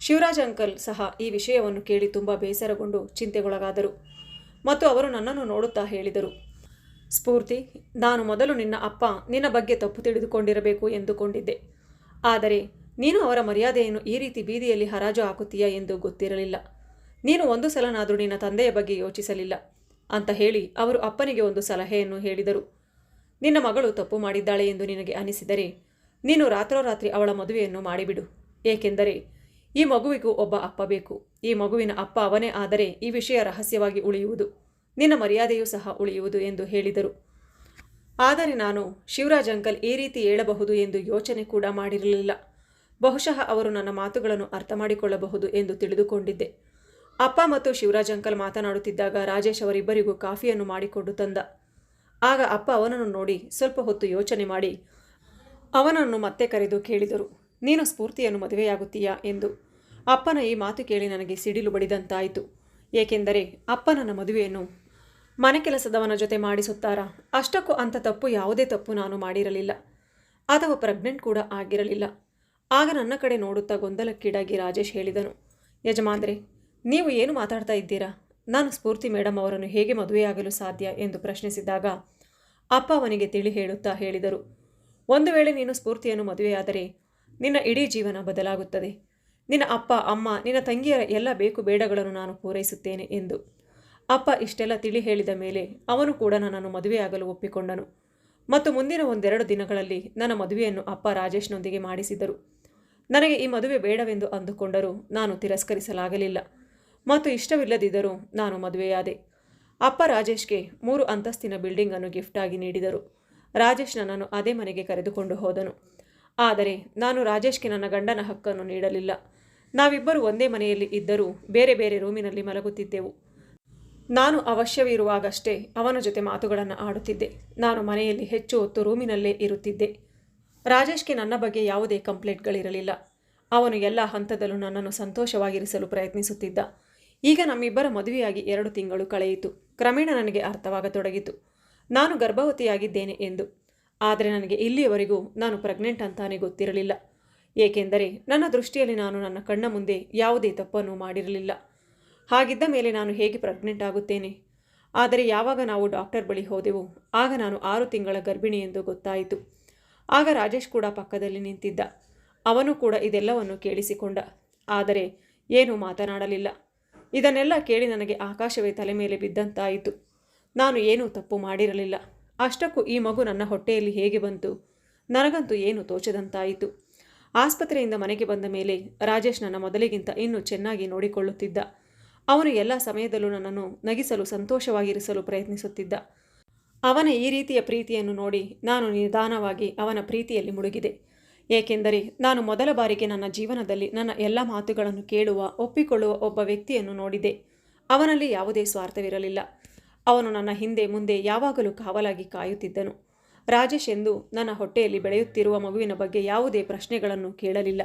Speaker 1: ಶಿವರಾಜ್ ಅಂಕಲ್ ಸಹ ಈ ವಿಷಯವನ್ನು ಕೇಳಿ ತುಂಬ ಬೇಸರಗೊಂಡು ಚಿಂತೆಗೊಳಗಾದರು ಮತ್ತು ಅವರು ನನ್ನನ್ನು ನೋಡುತ್ತಾ ಹೇಳಿದರು. ಸ್ಫೂರ್ತಿ, ನಾನು ಮೊದಲು ನಿನ್ನ ಅಪ್ಪ ನಿನ್ನ ಬಗ್ಗೆ ತಪ್ಪು ತಿಳಿದುಕೊಂಡಿರಬೇಕು ಎಂದುಕೊಂಡಿದ್ದೆ. ಆದರೆ ನೀನು ಅವರ ಮರ್ಯಾದೆಯನ್ನು ಈ ರೀತಿ ಬೀದಿಯಲ್ಲಿ ಹರಾಜು ಹಾಕುತ್ತೀಯಾ ಎಂದು ಗೊತ್ತಿರಲಿಲ್ಲ. ನೀನು ಒಂದು ಸಲನಾದರೂ ನಿನ್ನ ತಂದೆಯ ಬಗ್ಗೆ ಯೋಚಿಸಲಿಲ್ಲ ಅಂತ ಹೇಳಿ ಅವರು ಅಪ್ಪನಿಗೆ ಒಂದು ಸಲಹೆಯನ್ನು ಹೇಳಿದರು. ನಿನ್ನ ಮಗಳು ತಪ್ಪು ಮಾಡಿದ್ದಾಳೆ ಎಂದು ನಿನಗೆ ಅನಿಸಿದರೆ ನೀನು ರಾತ್ರೋರಾತ್ರಿ ಅವಳ ಮದುವೆಯನ್ನು ಮಾಡಿಬಿಡು. ಏಕೆಂದರೆ ಈ ಮಗುವಿಗೂ ಒಬ್ಬ ಅಪ್ಪ ಬೇಕು. ಈ ಮಗುವಿನ ಅಪ್ಪ ಅವನೇ ಆದರೆ ಈ ವಿಷಯ ರಹಸ್ಯವಾಗಿ ಉಳಿಯುವುದು. ನಿನ್ನ ಮರ್ಯಾದೆಯೂ ಸಹ ಉಳಿಯುವುದು ಎಂದು ಹೇಳಿದರು. ಆದರೆ ನಾನು ಶಿವರಾಜ್ ಅಂಕಲ್ ಈ ರೀತಿ ಹೇಳಬಹುದು ಎಂದು ಯೋಚನೆ ಕೂಡ ಮಾಡಿರಲಿಲ್ಲ. ಬಹುಶಃ ಅವರು ನನ್ನ ಮಾತುಗಳನ್ನು ಅರ್ಥ ಮಾಡಿಕೊಳ್ಳಬಹುದು ಎಂದು ತಿಳಿದುಕೊಂಡಿದ್ದೆ. ಅಪ್ಪ ಮತ್ತು ಶಿವರಾಜ್ ಅಂಕಲ್ ಮಾತನಾಡುತ್ತಿದ್ದಾಗ ರಾಜೇಶ್ ಅವರಿಬ್ಬರಿಗೂ ಕಾಫಿಯನ್ನು ಮಾಡಿಕೊಂಡು ತಂದ. ಆಗ ಅಪ್ಪ ಅವನನ್ನು ನೋಡಿ ಸ್ವಲ್ಪ ಹೊತ್ತು ಯೋಚನೆ ಮಾಡಿ, ಅವನನ್ನು ಮತ್ತೆ ಕರೆದು ಕೇಳಿದರು, ನೀನು ಸ್ಫೂರ್ತಿಯನ್ನು ಮದುವೆಯಾಗುತ್ತೀಯಾ? ಎಂದು. ಅಪ್ಪನ ಈ ಮಾತು ಕೇಳಿ ನನಗೆ ಸಿಡಿಲು ಬಡಿದಂತಾಯಿತು. ಏಕೆಂದರೆ ಅಪ್ಪ ನನ್ನ ಮದುವೆಯನ್ನು ಮನೆ ಕೆಲಸದವನ ಜೊತೆ ಮಾಡಿಸುತ್ತಾರಾ? ಅಷ್ಟಕ್ಕೂ ಅಂಥ ತಪ್ಪು ಯಾವುದೇ ತಪ್ಪು ನಾನು ಮಾಡಿರಲಿಲ್ಲ. ಅಥವಾ ಪ್ರೆಗ್ನೆಂಟ್ ಕೂಡ ಆಗಿರಲಿಲ್ಲ. ಆಗ ನನ್ನ ಕಡೆ ನೋಡುತ್ತಾ ಗೊಂದಲಕ್ಕೀಡಾಗಿ ರಾಜೇಶ್ ಹೇಳಿದನು, ಯಜಮಾನ್ರೆ ನೀವು ಏನು ಮಾತಾಡ್ತಾ ಇದ್ದೀರಾ? ನಾನು ಸ್ಫೂರ್ತಿ ಮೇಡಮ್ ಅವರನ್ನು ಹೇಗೆ ಮದುವೆಯಾಗಲು ಸಾಧ್ಯ ಎಂದು ಪ್ರಶ್ನಿಸಿದಾಗ ಅಪ್ಪ ಅವನಿಗೆ ತಿಳಿ ಹೇಳುತ್ತಾ ಹೇಳಿದರು. ಒಂದು ವೇಳೆ ನೀನು ಸ್ಫೂರ್ತಿಯನ್ನು ಮದುವೆಯಾದರೆ ನಿನ್ನ ಇಡೀ ಜೀವನ ಬದಲಾಗುತ್ತದೆ. ನಿನ್ನ ಅಪ್ಪ, ಅಮ್ಮ, ನಿನ್ನ ತಂಗಿಯರ ಎಲ್ಲ ಬೇಕು ಬೇಡಗಳನ್ನು ನಾನು ಪೂರೈಸುತ್ತೇನೆ ಎಂದು. ಅಪ್ಪ ಇಷ್ಟೆಲ್ಲ ತಿಳಿ ಹೇಳಿದ ಮೇಲೆ ಅವನು ಕೂಡ ನನ್ನನ್ನು ಮದುವೆಯಾಗಲು ಒಪ್ಪಿಕೊಂಡನು. ಮತ್ತು ಮುಂದಿನ ಒಂದೆರಡು ದಿನಗಳಲ್ಲಿ ನನ್ನ ಮದುವೆಯನ್ನು ಅಪ್ಪ ರಾಜೇಶ್ನೊಂದಿಗೆ ಮಾಡಿಸಿದರು. ನನಗೆ ಈ ಮದುವೆ ಬೇಡವೆಂದು ಅಂದುಕೊಂಡರೂ ನಾನು ತಿರಸ್ಕರಿಸಲಾಗಲಿಲ್ಲ. ಮತ್ತು ಇಷ್ಟವಿಲ್ಲದಿದ್ದರೂ ನಾನು ಮದುವೆಯಾದೆ. ಅಪ್ಪ ರಾಜೇಶ್ಗೆ ಮೂರು ಅಂತಸ್ತಿನ ಬಿಲ್ಡಿಂಗನ್ನು ಗಿಫ್ಟಾಗಿ ನೀಡಿದರು. ರಾಜೇಶ್ ನನ್ನನ್ನು ಅದೇ ಮನೆಗೆ ಕರೆದುಕೊಂಡು ಹೋದನು. ಆದರೆ ನಾನು ರಾಜೇಶ್ಗೆ ನನ್ನ ಗಂಡನ ಹಕ್ಕನ್ನು ನೀಡಲಿಲ್ಲ. ನಾವಿಬ್ಬರು ಒಂದೇ ಮನೆಯಲ್ಲಿ ಇದ್ದರೂ ಬೇರೆ ಬೇರೆ ರೂಮಿನಲ್ಲಿ ಮಲಗುತ್ತಿದ್ದೆವು. ನಾನು ಅವಶ್ಯವಿರುವಾಗಷ್ಟೇ ಅವನ ಜೊತೆ ಮಾತುಗಳನ್ನು ಆಡುತ್ತಿದ್ದೆ. ನಾನು ಮನೆಯಲ್ಲಿ ಹೆಚ್ಚು ಹೊತ್ತು ರೂಮಿನಲ್ಲೇ ಇರುತ್ತಿದ್ದೆ. ರಾಜೇಶ್ಗೆ ನನ್ನ ಬಗ್ಗೆ ಯಾವುದೇ ಕಂಪ್ಲೇಂಟ್ಗಳಿರಲಿಲ್ಲ. ಅವನು ಎಲ್ಲ ಹಂತದಲ್ಲೂ ನನ್ನನ್ನು ಸಂತೋಷವಾಗಿರಿಸಲು ಪ್ರಯತ್ನಿಸುತ್ತಿದ್ದ. ಈಗ ನಮ್ಮಿಬ್ಬರ ಮದುವೆಯಾಗಿ ಎರಡು ತಿಂಗಳು ಕಳೆಯಿತು. ಕ್ರಮೇಣ ನನಗೆ ಅರ್ಥವಾಗತೊಡಗಿತು. ನಾನು ಗರ್ಭವತಿಯಾಗಿದ್ದೇನೆ ಎಂದು. ಆದರೆ ನನಗೆ ಇಲ್ಲಿಯವರೆಗೂ ನಾನು ಪ್ರೆಗ್ನೆಂಟ್ ಅಂತಾನೆ ಗೊತ್ತಿರಲಿಲ್ಲ. ಏಕೆಂದರೆ ನನ್ನ ದೃಷ್ಟಿಯಲ್ಲಿ ನಾನು ನನ್ನ ಕಣ್ಣ ಮುಂದೆ ಯಾವುದೇ ತಪ್ಪನ್ನು ಮಾಡಿರಲಿಲ್ಲ. ಹಾಗಿದ್ದ ಮೇಲೆ ನಾನು ಹೇಗೆ ಪ್ರೆಗ್ನೆಂಟ್ ಆಗುತ್ತೇನೆ? ಆದರೆ ಯಾವಾಗ ನಾವು ಡಾಕ್ಟರ್ ಬಳಿ ಹೋದೆವು, ಆಗ ನಾನು ಆರು ತಿಂಗಳ ಗರ್ಭಿಣಿ ಎಂದು ಗೊತ್ತಾಯಿತು. ಆಗ ರಾಜೇಶ್ ಕೂಡ ಪಕ್ಕದಲ್ಲಿ ನಿಂತಿದ್ದ. ಅವನು ಕೂಡ ಇದೆಲ್ಲವನ್ನು ಕೇಳಿಸಿಕೊಂಡ. ಆದರೆ ಏನೂ ಮಾತನಾಡಲಿಲ್ಲ. ಇದನ್ನೆಲ್ಲ ಕೇಳಿ ನನಗೆ ಆಕಾಶವೇ ತಲೆ ಮೇಲೆ ಬಿದ್ದಂತಾಯಿತು. ನಾನು ಏನೂ ತಪ್ಪು ಮಾಡಿರಲಿಲ್ಲ. ಅಷ್ಟಕ್ಕೂ ಈ ಮಗು ನನ್ನ ಹೊಟ್ಟೆಯಲ್ಲಿ ಹೇಗೆ ಬಂತು? ನನಗಂತೂ ಏನು ತೋಚದಂತಾಯಿತು. ಆಸ್ಪತ್ರೆಯಿಂದ ಮನೆಗೆ ಬಂದ ಮೇಲೆ ರಾಜೇಶ್ ನನ್ನ ಮೊದಲಿಗಿಂತ ಇನ್ನೂ ಚೆನ್ನಾಗಿ ನೋಡಿಕೊಳ್ಳುತ್ತಿದ್ದ. ಅವನು ಎಲ್ಲ ಸಮಯದಲ್ಲೂ ನನ್ನನ್ನು ನಗಿಸಲು ಸಂತೋಷವಾಗಿರಿಸಲು ಪ್ರಯತ್ನಿಸುತ್ತಿದ್ದ. ಅವನ ಈ ರೀತಿಯ ಪ್ರೀತಿಯನ್ನು ನೋಡಿ ನಾನು ನಿಧಾನವಾಗಿ ಅವನ ಪ್ರೀತಿಯಲ್ಲಿ ಮುಳುಗಿದೆ. ಏಕೆಂದರೆ ನಾನು ಮೊದಲ ಬಾರಿಗೆ ನನ್ನ ಜೀವನದಲ್ಲಿ ನನ್ನ ಎಲ್ಲ ಮಾತುಗಳನ್ನು ಕೇಳುವ, ಒಪ್ಪಿಕೊಳ್ಳುವ ಒಬ್ಬ ವ್ಯಕ್ತಿಯನ್ನು ನೋಡಿದೆ. ಅವನಲ್ಲಿ ಯಾವುದೇ ಸ್ವಾರ್ಥವಿರಲಿಲ್ಲ. ಅವನು ನನ್ನ ಹಿಂದೆ ಮುಂದೆ ಯಾವಾಗಲೂ ಕಾವಲಾಗಿ ಕಾಯುತ್ತಿದ್ದನು. ರಾಜೇಶ್ ಎಂದು ನನ್ನ ಹೊಟ್ಟೆಯಲ್ಲಿ ಬೆಳೆಯುತ್ತಿರುವ ಮಗುವಿನ ಬಗ್ಗೆ ಯಾವುದೇ ಪ್ರಶ್ನೆಗಳನ್ನು ಕೇಳಲಿಲ್ಲ.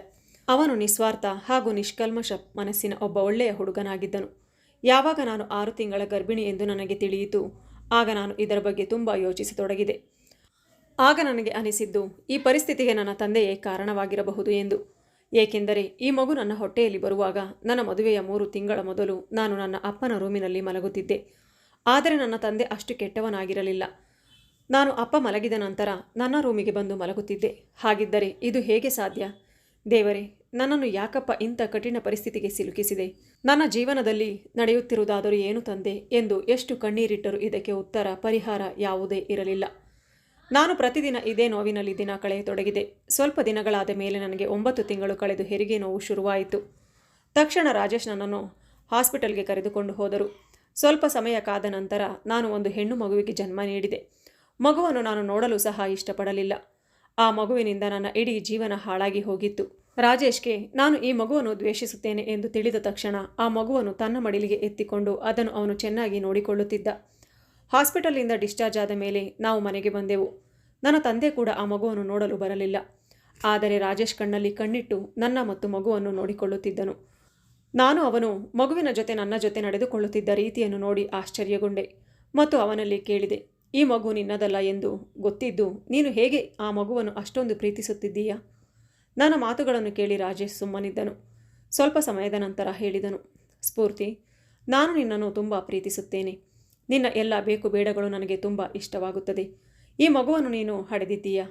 Speaker 1: ಅವನು ನಿಸ್ವಾರ್ಥ ಹಾಗೂ ನಿಷ್ಕಲ್ಮಶ ಮನಸ್ಸಿನ ಒಬ್ಬ ಒಳ್ಳೆಯ ಹುಡುಗನಾಗಿದ್ದನು. ಯಾವಾಗ ನಾನು ಆರು ತಿಂಗಳ ಗರ್ಭಿಣಿ ಎಂದು ನನಗೆ ತಿಳಿಯಿತು, ಆಗ ನಾನು ಇದರ ಬಗ್ಗೆ ತುಂಬ ಯೋಚಿಸತೊಡಗಿದೆ. ಆಗ ನನಗೆ ಅನಿಸಿದ್ದು, ಈ ಪರಿಸ್ಥಿತಿಗೆ ನನ್ನ ತಂದೆಯೇ ಕಾರಣವಾಗಿರಬಹುದು ಎಂದು. ಏಕೆಂದರೆ ಈ ಮಗು ನನ್ನ ಹೊಟ್ಟೆಯಲ್ಲಿ ಬರುವಾಗ ನನ್ನ ಮದುವೆಯ ಮೂರು ತಿಂಗಳ ಮೊದಲು ನಾನು ನನ್ನ ಅಪ್ಪನ ರೂಮಿನಲ್ಲಿ ಮಲಗುತ್ತಿದ್ದೆ. ಆದರೆ ನನ್ನ ತಂದೆ ಅಷ್ಟು ಕೆಟ್ಟವನಾಗಿರಲಿಲ್ಲ. ನಾನು ಅಪ್ಪ ಮಲಗಿದ ನಂತರ ನನ್ನ ರೂಮಿಗೆ ಬಂದು ಮಲಗುತ್ತಿದ್ದೆ. ಹಾಗಿದ್ದರೆ ಇದು ಹೇಗೆ ಸಾಧ್ಯ? ದೇವರೇ, ನನ್ನನ್ನು ಯಾಕಪ್ಪ ಇಂಥ ಕಠಿಣ ಪರಿಸ್ಥಿತಿಗೆ ಸಿಲುಕಿಸಿದೆ? ನನ್ನ ಜೀವನದಲ್ಲಿ ನಡೆಯುತ್ತಿರುವುದಾದರೂ ಏನು ತಂದೆ ಎಂದು ಎಷ್ಟು ಕಣ್ಣೀರಿಟ್ಟರೂ ಇದಕ್ಕೆ ಉತ್ತರ, ಪರಿಹಾರ ಯಾವುದೇ ಇರಲಿಲ್ಲ. ನಾನು ಪ್ರತಿದಿನ ಇದೇ ನೋವಿನಲ್ಲಿ ದಿನ ಕಳೆಯತೊಡಗಿದೆ. ಸ್ವಲ್ಪ ದಿನಗಳಾದ ಮೇಲೆ ನನಗೆ ಒಂಬತ್ತು ತಿಂಗಳು ಕಳೆದು ಹೆರಿಗೆ ನೋವು ಶುರುವಾಯಿತು. ತಕ್ಷಣ ರಾಜೇಶ್ ನನ್ನನ್ನು ಹಾಸ್ಪಿಟಲ್ಗೆ ಕರೆದುಕೊಂಡು ಹೋದರು. ಸ್ವಲ್ಪ ಸಮಯ ಕಾದ ನಂತರ ನಾನು ಒಂದು ಹೆಣ್ಣು ಮಗುವಿಗೆ ಜನ್ಮ ನೀಡಿದೆ. ಮಗುವನ್ನು ನಾನು ನೋಡಲು ಸಹ ಇಷ್ಟಪಡಲಿಲ್ಲ. ಆ ಮಗುವಿನಿಂದ ನನ್ನ ಇಡೀ ಜೀವನ ಹಾಳಾಗಿ ಹೋಗಿತ್ತು. ರಾಜೇಶ್ಗೆ, ನಾನು ಈ ಮಗುವನ್ನು ದ್ವೇಷಿಸುತ್ತೇನೆ ಎಂದು ತಿಳಿದ ತಕ್ಷಣ ಆ ಮಗುವನ್ನು ತನ್ನ ಮಡಿಲಿಗೆ ಎತ್ತಿಕೊಂಡು ಅದನ್ನು ಅವನು ಚೆನ್ನಾಗಿ ನೋಡಿಕೊಳ್ಳುತ್ತಿದ್ದ. ಹಾಸ್ಪಿಟಲ್ನಿಂದ ಡಿಸ್ಚಾರ್ಜ್ ಆದ ಮೇಲೆ ನಾವು ಮನೆಗೆ ಬಂದೆವು. ನನ್ನ ತಂದೆ ಕೂಡ ಆ ಮಗುವನ್ನು ನೋಡಲು ಬರಲಿಲ್ಲ. ಆದರೆ ರಾಜೇಶ್ ಕಣ್ಣಲ್ಲಿ ಕಣ್ಣಿಟ್ಟು ನನ್ನ ಮತ್ತು ಮಗುವನ್ನು ನೋಡಿಕೊಳ್ಳುತ್ತಿದ್ದನು. ನಾನು ಅವನು ಮಗುವಿನ ಜೊತೆ ನನ್ನ ಜೊತೆ ನಡೆದುಕೊಳ್ಳುತ್ತಿದ್ದ ರೀತಿಯನ್ನು ನೋಡಿ ಆಶ್ಚರ್ಯಗೊಂಡೆ ಮತ್ತು ಅವನಲ್ಲಿ ಕೇಳಿದೆ, ಈ ಮಗು ನಿನ್ನದಲ್ಲ ಎಂದು ಗೊತ್ತಿದ್ದು ನೀನು ಹೇಗೆ ಆ ಮಗುವನ್ನು ಅಷ್ಟೊಂದು ಪ್ರೀತಿಸುತ್ತಿದ್ದೀಯಾ? ನನ್ನ ಮಾತುಗಳನ್ನು ಕೇಳಿ ರಾಜೇಶ್ ಸುಮ್ಮನಿದ್ದನು. ಸ್ವಲ್ಪ ಸಮಯದ ನಂತರ ಹೇಳಿದನು, ಸ್ಫೂರ್ತಿ, ನಾನು ನಿನ್ನನ್ನು ತುಂಬ ಪ್ರೀತಿಸುತ್ತೇನೆ. ನಿನ್ನ ಎಲ್ಲ ಬೇಕು ಬೇಡಗಳು ನನಗೆ ತುಂಬ ಇಷ್ಟವಾಗುತ್ತದೆ. ಈ ಮಗುವನ್ನು ನೀನು ಹಡೆದಿದ್ದೀಯಾ?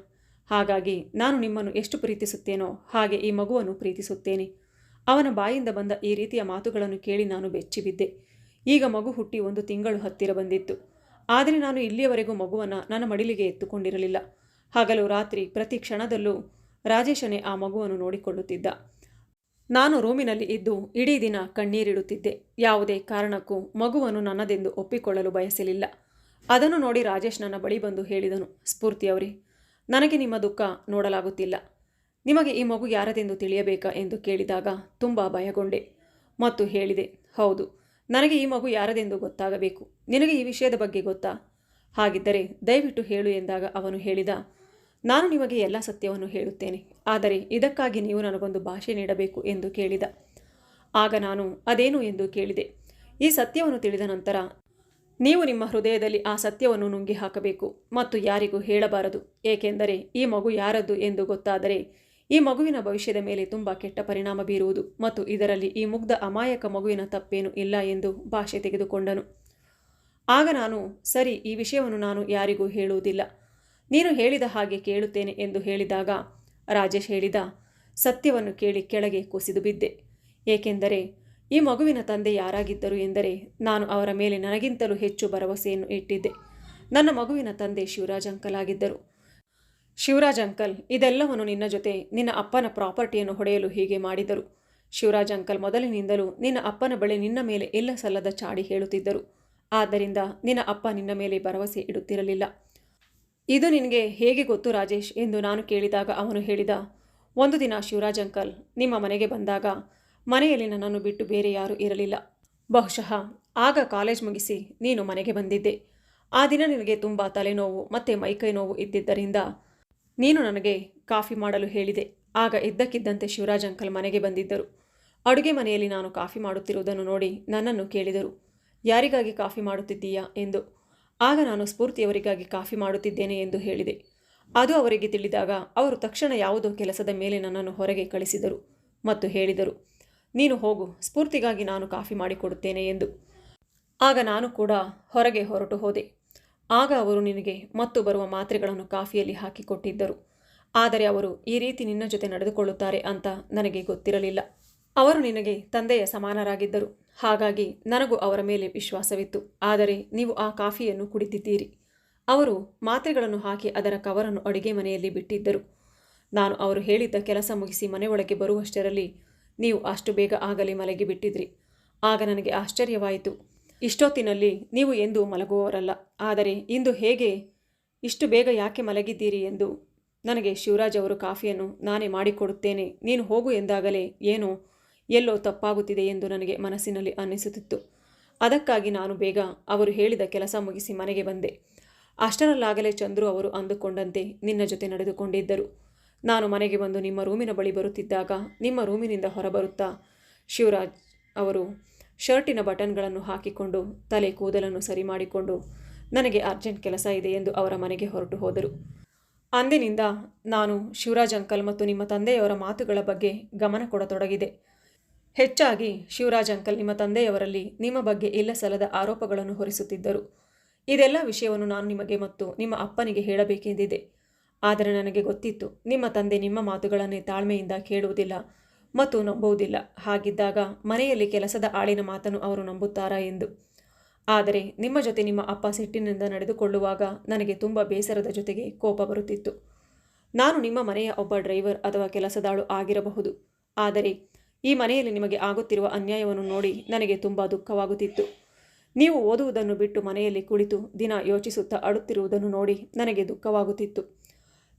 Speaker 1: ಹಾಗಾಗಿ ನಾನು ನಿಮ್ಮನ್ನು ಎಷ್ಟು ಪ್ರೀತಿಸುತ್ತೇನೋ ಹಾಗೆ ಈ ಮಗುವನ್ನು ಪ್ರೀತಿಸುತ್ತೇನೆ. ಅವನ ಬಾಯಿಂದ ಬಂದ ಈ ರೀತಿಯ ಮಾತುಗಳನ್ನು ಕೇಳಿ ನಾನು ಬೆಚ್ಚಿಬಿದ್ದೆ. ಈಗ ಮಗು ಹುಟ್ಟಿ ಒಂದು ತಿಂಗಳು ಹತ್ತಿರ ಬಂದಿತ್ತು. ಆದರೆ ನಾನು ಇಲ್ಲಿಯವರೆಗೂ ಮಗುವನ್ನು ನನ್ನ ಮಡಿಲಿಗೆ ಎತ್ತುಕೊಂಡಿರಲಿಲ್ಲ. ಹಗಲು ರಾತ್ರಿ ಪ್ರತಿ ಕ್ಷಣದಲ್ಲೂ ರಾಜೇಶನೇ ಆ ಮಗುವನ್ನು ನೋಡಿಕೊಳ್ಳುತ್ತಿದ್ದ. ನಾನು ರೂಮಿನಲ್ಲಿ ಇದ್ದು ಇಡೀ ದಿನ ಕಣ್ಣೀರಿಡುತ್ತಿದ್ದೆ. ಯಾವುದೇ ಕಾರಣಕ್ಕೂ ಮಗುವನ್ನು ನನ್ನದೆಂದು ಒಪ್ಪಿಕೊಳ್ಳಲು ಬಯಸಲಿಲ್ಲ. ಅದನ್ನು ನೋಡಿ ರಾಜೇಶ್ ನನ್ನ ಬಳಿ ಬಂದು ಹೇಳಿದನು. ಸ್ಫೂರ್ತಿಯವರೇ ನನಗೆ ನಿಮ್ಮ ದುಃಖ ನೋಡಲಾಗುತ್ತಿಲ್ಲ. ನಿಮಗೆ ಈ ಮಗು ಯಾರದೆಂದು ತಿಳಿಯಬೇಕಾ ಎಂದು ಕೇಳಿದಾಗ ತುಂಬ ಭಯಗೊಂಡೆ. ಮತ್ತು ಹೇಳಿದೆ, ಹೌದು, ನನಗೆ ಈ ಮಗು ಯಾರದೆಂದು ಗೊತ್ತಾಗಬೇಕು. ನಿನಗೆ ಈ ವಿಷಯದ ಬಗ್ಗೆ ಗೊತ್ತಾ? ಹಾಗಿದ್ದರೆ ದಯವಿಟ್ಟು ಹೇಳು ಎಂದಾಗ ಅವನು ಹೇಳಿದ ನಾನು ನಿಮಗೆ ಎಲ್ಲ ಸತ್ಯವನ್ನು ಹೇಳುತ್ತೇನೆ. ಆದರೆ ಇದಕ್ಕಾಗಿ ನೀವು ನನಗೊಂದು ಭಾಷೆ ನೀಡಬೇಕು ಎಂದು ಕೇಳಿದ. ಆಗ ನಾನು ಅದೇನು ಎಂದು ಕೇಳಿದೆ. ಈ ಸತ್ಯವನ್ನು ತಿಳಿದ ನಂತರ ನೀವು ನಿಮ್ಮ ಹೃದಯದಲ್ಲಿ ಆ ಸತ್ಯವನ್ನು ನುಂಗಿ ಹಾಕಬೇಕು ಮತ್ತು ಯಾರಿಗೂ ಹೇಳಬಾರದು. ಏಕೆಂದರೆ ಈ ಮಗು ಯಾರದ್ದು ಎಂದು ಗೊತ್ತಾದರೆ ಈ ಮಗುವಿನ ಭವಿಷ್ಯದ ಮೇಲೆ ತುಂಬ ಕೆಟ್ಟ ಪರಿಣಾಮ ಬೀರುವುದು ಮತ್ತು ಇದರಲ್ಲಿ ಈ ಮುಗ್ಧ ಅಮಾಯಕ ಮಗುವಿನ ತಪ್ಪೇನು ಇಲ್ಲ ಎಂದು ಭಾಷೆ ತೆಗೆದುಕೊಂಡನು. ಆಗ ನಾನು, ಸರಿ, ಈ ವಿಷಯವನ್ನು ನಾನು ಯಾರಿಗೂ ಹೇಳುವುದಿಲ್ಲ. ನೀನು ಹೇಳಿದ ಹಾಗೆ ಕೇಳುತ್ತೇನೆ ಎಂದು ಹೇಳಿದಾಗ ರಾಜೇಶ್ ಹೇಳಿದ, ಸತ್ಯವನ್ನು ಕೇಳಿ ಕೆಳಗೆ ಕುಸಿದು ಬಿದ್ದೆ. ಏಕೆಂದರೆ ಈ ಮಗುವಿನ ತಂದೆ ಯಾರಾಗಿದ್ದರು ಎಂದರೆ ನಾನು ಅವರ ಮೇಲೆ ನನಗಿಂತಲೂ ಹೆಚ್ಚು ಭರವಸೆಯನ್ನು ಇಟ್ಟಿದ್ದೆ. ನನ್ನ ಮಗುವಿನ ತಂದೆ ಶಿವರಾಜ್ ಅಂಕಲ್ ಆಗಿದ್ದರು. ಶಿವರಾಜ್ ಅಂಕಲ್, ಇದೆಲ್ಲವನ್ನು ನಿನ್ನ ಜೊತೆ ನಿನ್ನ ಅಪ್ಪನ ಪ್ರಾಪರ್ಟಿಯನ್ನು ಹೊಡೆಯಲು ಹೀಗೆ ಮಾಡಿದರು. ಶಿವರಾಜ್ ಅಂಕಲ್ ಮೊದಲಿನಿಂದಲೂ ನಿನ್ನ ಅಪ್ಪನ ಬಳಿ ನಿನ್ನ ಮೇಲೆ ಇಲ್ಲ ಸಲ್ಲದ ಚಾಡಿ ಹೇಳುತ್ತಿದ್ದರು. ಆದ್ದರಿಂದ ನಿನ್ನ ಅಪ್ಪ ನಿನ್ನ ಮೇಲೆ ಭರವಸೆ ಇಡುತ್ತಿರಲಿಲ್ಲ. ಇದು ನಿನಗೆ ಹೇಗೆ ಗೊತ್ತು ರಾಜೇಶ್ ಎಂದು ನಾನು ಕೇಳಿದಾಗ ಅವನು ಹೇಳಿದ, ಒಂದು ದಿನ ಶಿವರಾಜ್ ಅಂಕಲ್ ನಿಮ್ಮ ಮನೆಗೆ ಬಂದಾಗ ಮನೆಯಲ್ಲಿ ನನ್ನನ್ನು ಬಿಟ್ಟು ಬೇರೆ ಯಾರೂ ಇರಲಿಲ್ಲ. ಬಹುಶಃ ಆಗ ಕಾಲೇಜ್ ಮುಗಿಸಿ ನೀನು ಮನೆಗೆ ಬಂದಿದ್ದೆ. ಆ ದಿನ ನಿನಗೆ ತುಂಬ ತಲೆನೋವು ಮತ್ತು ಮೈಕೈ ನೋವು ಇದ್ದಿದ್ದರಿಂದ ನೀನು ನನಗೆ ಕಾಫಿ ಮಾಡಲು ಹೇಳಿದೆ. ಆಗ ಇದ್ದಕ್ಕಿದ್ದಂತೆ ಶಿವರಾಜ್ ಅಂಕಲ್ ಮನೆಗೆ ಬಂದಿದ್ದರು. ಅಡುಗೆ ಮನೆಯಲ್ಲಿ ನಾನು ಕಾಫಿ ಮಾಡುತ್ತಿರುವುದನ್ನು ನೋಡಿ ನನ್ನನ್ನು ಕೇಳಿದರು. ಯಾರಿಗಾಗಿ ಕಾಫಿ ಮಾಡುತ್ತಿದ್ದೀಯಾ? ಎಂದು ಆಗ ನಾನು ಸ್ಫೂರ್ತಿಯವರಿಗಾಗಿ ಕಾಫಿ ಮಾಡುತ್ತಿದ್ದೇನೆ ಎಂದು ಹೇಳಿದೆ. ಅದು ಅವರಿಗೆ ತಿಳಿದಾಗ ಅವರು ತಕ್ಷಣ ಯಾವುದೋ ಕೆಲಸದ ಮೇಲೆ ನನ್ನನ್ನು ಹೊರಗೆ ಕಳಿಸಿದರು ಮತ್ತು ಹೇಳಿದರು, ನೀನು ಹೋಗು, ಸ್ಫೂರ್ತಿಗಾಗಿ ನಾನು ಕಾಫಿ ಮಾಡಿಕೊಡುತ್ತೇನೆ ಎಂದು. ಆಗ ನಾನು ಕೂಡ ಹೊರಗೆ ಹೊರಟು ಹೋದೆ. ಆಗ ಅವರು ನಿನಗೆ ಮತ್ತು ಬರುವ ಮಾತ್ರೆಗಳನ್ನು ಕಾಫಿಯಲ್ಲಿ ಹಾಕಿಕೊಟ್ಟಿದ್ದರು. ಆದರೆ ಅವರು ಈ ರೀತಿ ನಿನ್ನ ಜೊತೆ ನಡೆದುಕೊಳ್ಳುತ್ತಾರೆ ಅಂತ ನನಗೆ ಗೊತ್ತಿರಲಿಲ್ಲ. ಅವರು ನಿನಗೆ ತಂದೆಯ ಸಮಾನರಾಗಿದ್ದರು. ಹಾಗಾಗಿ ನನಗೂ ಅವರ ಮೇಲೆ ವಿಶ್ವಾಸವಿತ್ತು. ಆದರೆ ನೀವು ಆ ಕಾಫಿಯನ್ನು ಕುಡಿದಿದ್ದೀರಿ ಅವರು ಮಾತ್ರೆಗಳನ್ನು ಹಾಕಿ ಅದರ ಕವರನ್ನು ಅಡುಗೆ ಮನೆಯಲ್ಲಿ ಬಿಟ್ಟಿದ್ದರು. ನಾನು ಅವರು ಹೇಳಿದ್ದ ಕೆಲಸ ಮುಗಿಸಿ ಮನೆಯೊಳಗೆ ಬರುವಷ್ಟರಲ್ಲಿ ನೀವು ಅಷ್ಟು ಬೇಗ ಆಗಲಿ ಮಲಗಿ ಬಿಟ್ಟಿದ್ರಿ. ಆಗ ನನಗೆ ಆಶ್ಚರ್ಯವಾಯಿತು. ಇಷ್ಟೊತ್ತಿನಲ್ಲಿ ನೀವು ಎಂದೂ ಮಲಗುವವರಲ್ಲ. ಆದರೆ ಇಂದು ಹೇಗೆ? ಇಷ್ಟು ಬೇಗ ಯಾಕೆ ಮಲಗಿದ್ದೀರಿ ಎಂದು ನನಗೆ ಶಿವರಾಜ್ ಅವರು ಕಾಫಿಯನ್ನು ನಾನೇ ಮಾಡಿಕೊಡುತ್ತೇನೆ. ನೀನು ಹೋಗು ಎಂದಾಗಲೇ ಏನೋ? ಎಲ್ಲೋ ತಪ್ಪಾಗುತ್ತಿದೆ ಎಂದು ನನಗೆ ಮನಸ್ಸಿನಲ್ಲಿ ಅನ್ನಿಸುತ್ತಿತ್ತು. ಅದಕ್ಕಾಗಿ ನಾನು ಬೇಗ ಅವರು ಹೇಳಿದ ಕೆಲಸ ಮುಗಿಸಿ ಮನೆಗೆ ಬಂದೆ. ಅಷ್ಟರಲ್ಲಾಗಲೇ ಚಂದ್ರು ಅವರು ಅಂದುಕೊಂಡಂತೆ ನಿನ್ನ ಜೊತೆ ನಡೆದುಕೊಂಡಿದ್ದರು. ನಾನು ಮನೆಗೆ ಬಂದು ನಿಮ್ಮ ರೂಮಿನ ಬಳಿ ಬರುತ್ತಿದ್ದಾಗ ನಿಮ್ಮ ರೂಮಿನಿಂದ ಹೊರಬರುತ್ತಾ? ಶಿವರಾಜ್ ಅವರು ಶರ್ಟಿನ ಬಟನ್ಗಳನ್ನು ಹಾಕಿಕೊಂಡು ತಲೆ ಕೂದಲನ್ನು ಸರಿ ಮಾಡಿಕೊಂಡು, ನನಗೆ ಅರ್ಜೆಂಟ್ ಕೆಲಸ ಇದೆ ಎಂದು ಅವರ ಮನೆಗೆ ಹೊರಟು ಹೋದರು. ಅಂದಿನಿಂದ ನಾನು ಶಿವರಾಜ್ ಅಂಕಲ್ ಮತ್ತು ನಿಮ್ಮ ತಂದೆಯವರ ಮಾತುಗಳ ಬಗ್ಗೆ ಗಮನ ಕೊಡತೊಡಗಿದೆ. ಹೆಚ್ಚಾಗಿ ಶಿವರಾಜ್ ಅಂಕಲ್ ನಿಮ್ಮ ತಂದೆಯವರಲ್ಲಿ ನಿಮ್ಮ ಬಗ್ಗೆ ಇಲ್ಲ ಸಲ್ಲದ ಆರೋಪಗಳನ್ನು ಹೊರಿಸುತ್ತಿದ್ದರು. ಇದೆಲ್ಲ ವಿಷಯವನ್ನು ನಾನು ನಿಮಗೆ ಮತ್ತು ನಿಮ್ಮ ಅಪ್ಪನಿಗೆ ಹೇಳಬೇಕೆಂದಿದೆ. ಆದರೆ ನನಗೆ ಗೊತ್ತಿತ್ತು, ನಿಮ್ಮ ತಂದೆ ನಿಮ್ಮ ಮಾತುಗಳನ್ನೇ ತಾಳ್ಮೆಯಿಂದ ಕೇಳುವುದಿಲ್ಲ ಮತ್ತು ನಂಬುವುದಿಲ್ಲ. ಹಾಗಿದ್ದಾಗ ಮನೆಯಲ್ಲಿ ಕೆಲಸದ ಆಳಿನ ಮಾತನ್ನು ಅವರು ನಂಬುತ್ತಾರಾ ಎಂದು. ಆದರೆ ನಿಮ್ಮ ಜೊತೆ ನಿಮ್ಮ ಅಪ್ಪ ಸಿಟ್ಟಿನಿಂದ ನಡೆದುಕೊಳ್ಳುವಾಗ ನನಗೆ ತುಂಬ ಬೇಸರದ ಜೊತೆಗೆ ಕೋಪ ಬರುತ್ತಿತ್ತು. ನಾನು ನಿಮ್ಮ ಮನೆಯ ಒಬ್ಬ ಡ್ರೈವರ್ ಅಥವಾ ಕೆಲಸದಾಳು ಆಗಿರಬಹುದು. ಆದರೆ ಈ ಮನೆಯಲ್ಲಿ ನಿಮಗೆ ಆಗುತ್ತಿರುವ ಅನ್ಯಾಯವನ್ನು ನೋಡಿ ನನಗೆ ತುಂಬ ದುಃಖವಾಗುತ್ತಿತ್ತು. ನೀವು ಓದುವುದನ್ನು ಬಿಟ್ಟು ಮನೆಯಲ್ಲಿ ಕುಳಿತು ದಿನ ಯೋಚಿಸುತ್ತಾ ಅಳುತ್ತಿರುವುದನ್ನು ನೋಡಿ ನನಗೆ ದುಃಖವಾಗುತ್ತಿತ್ತು.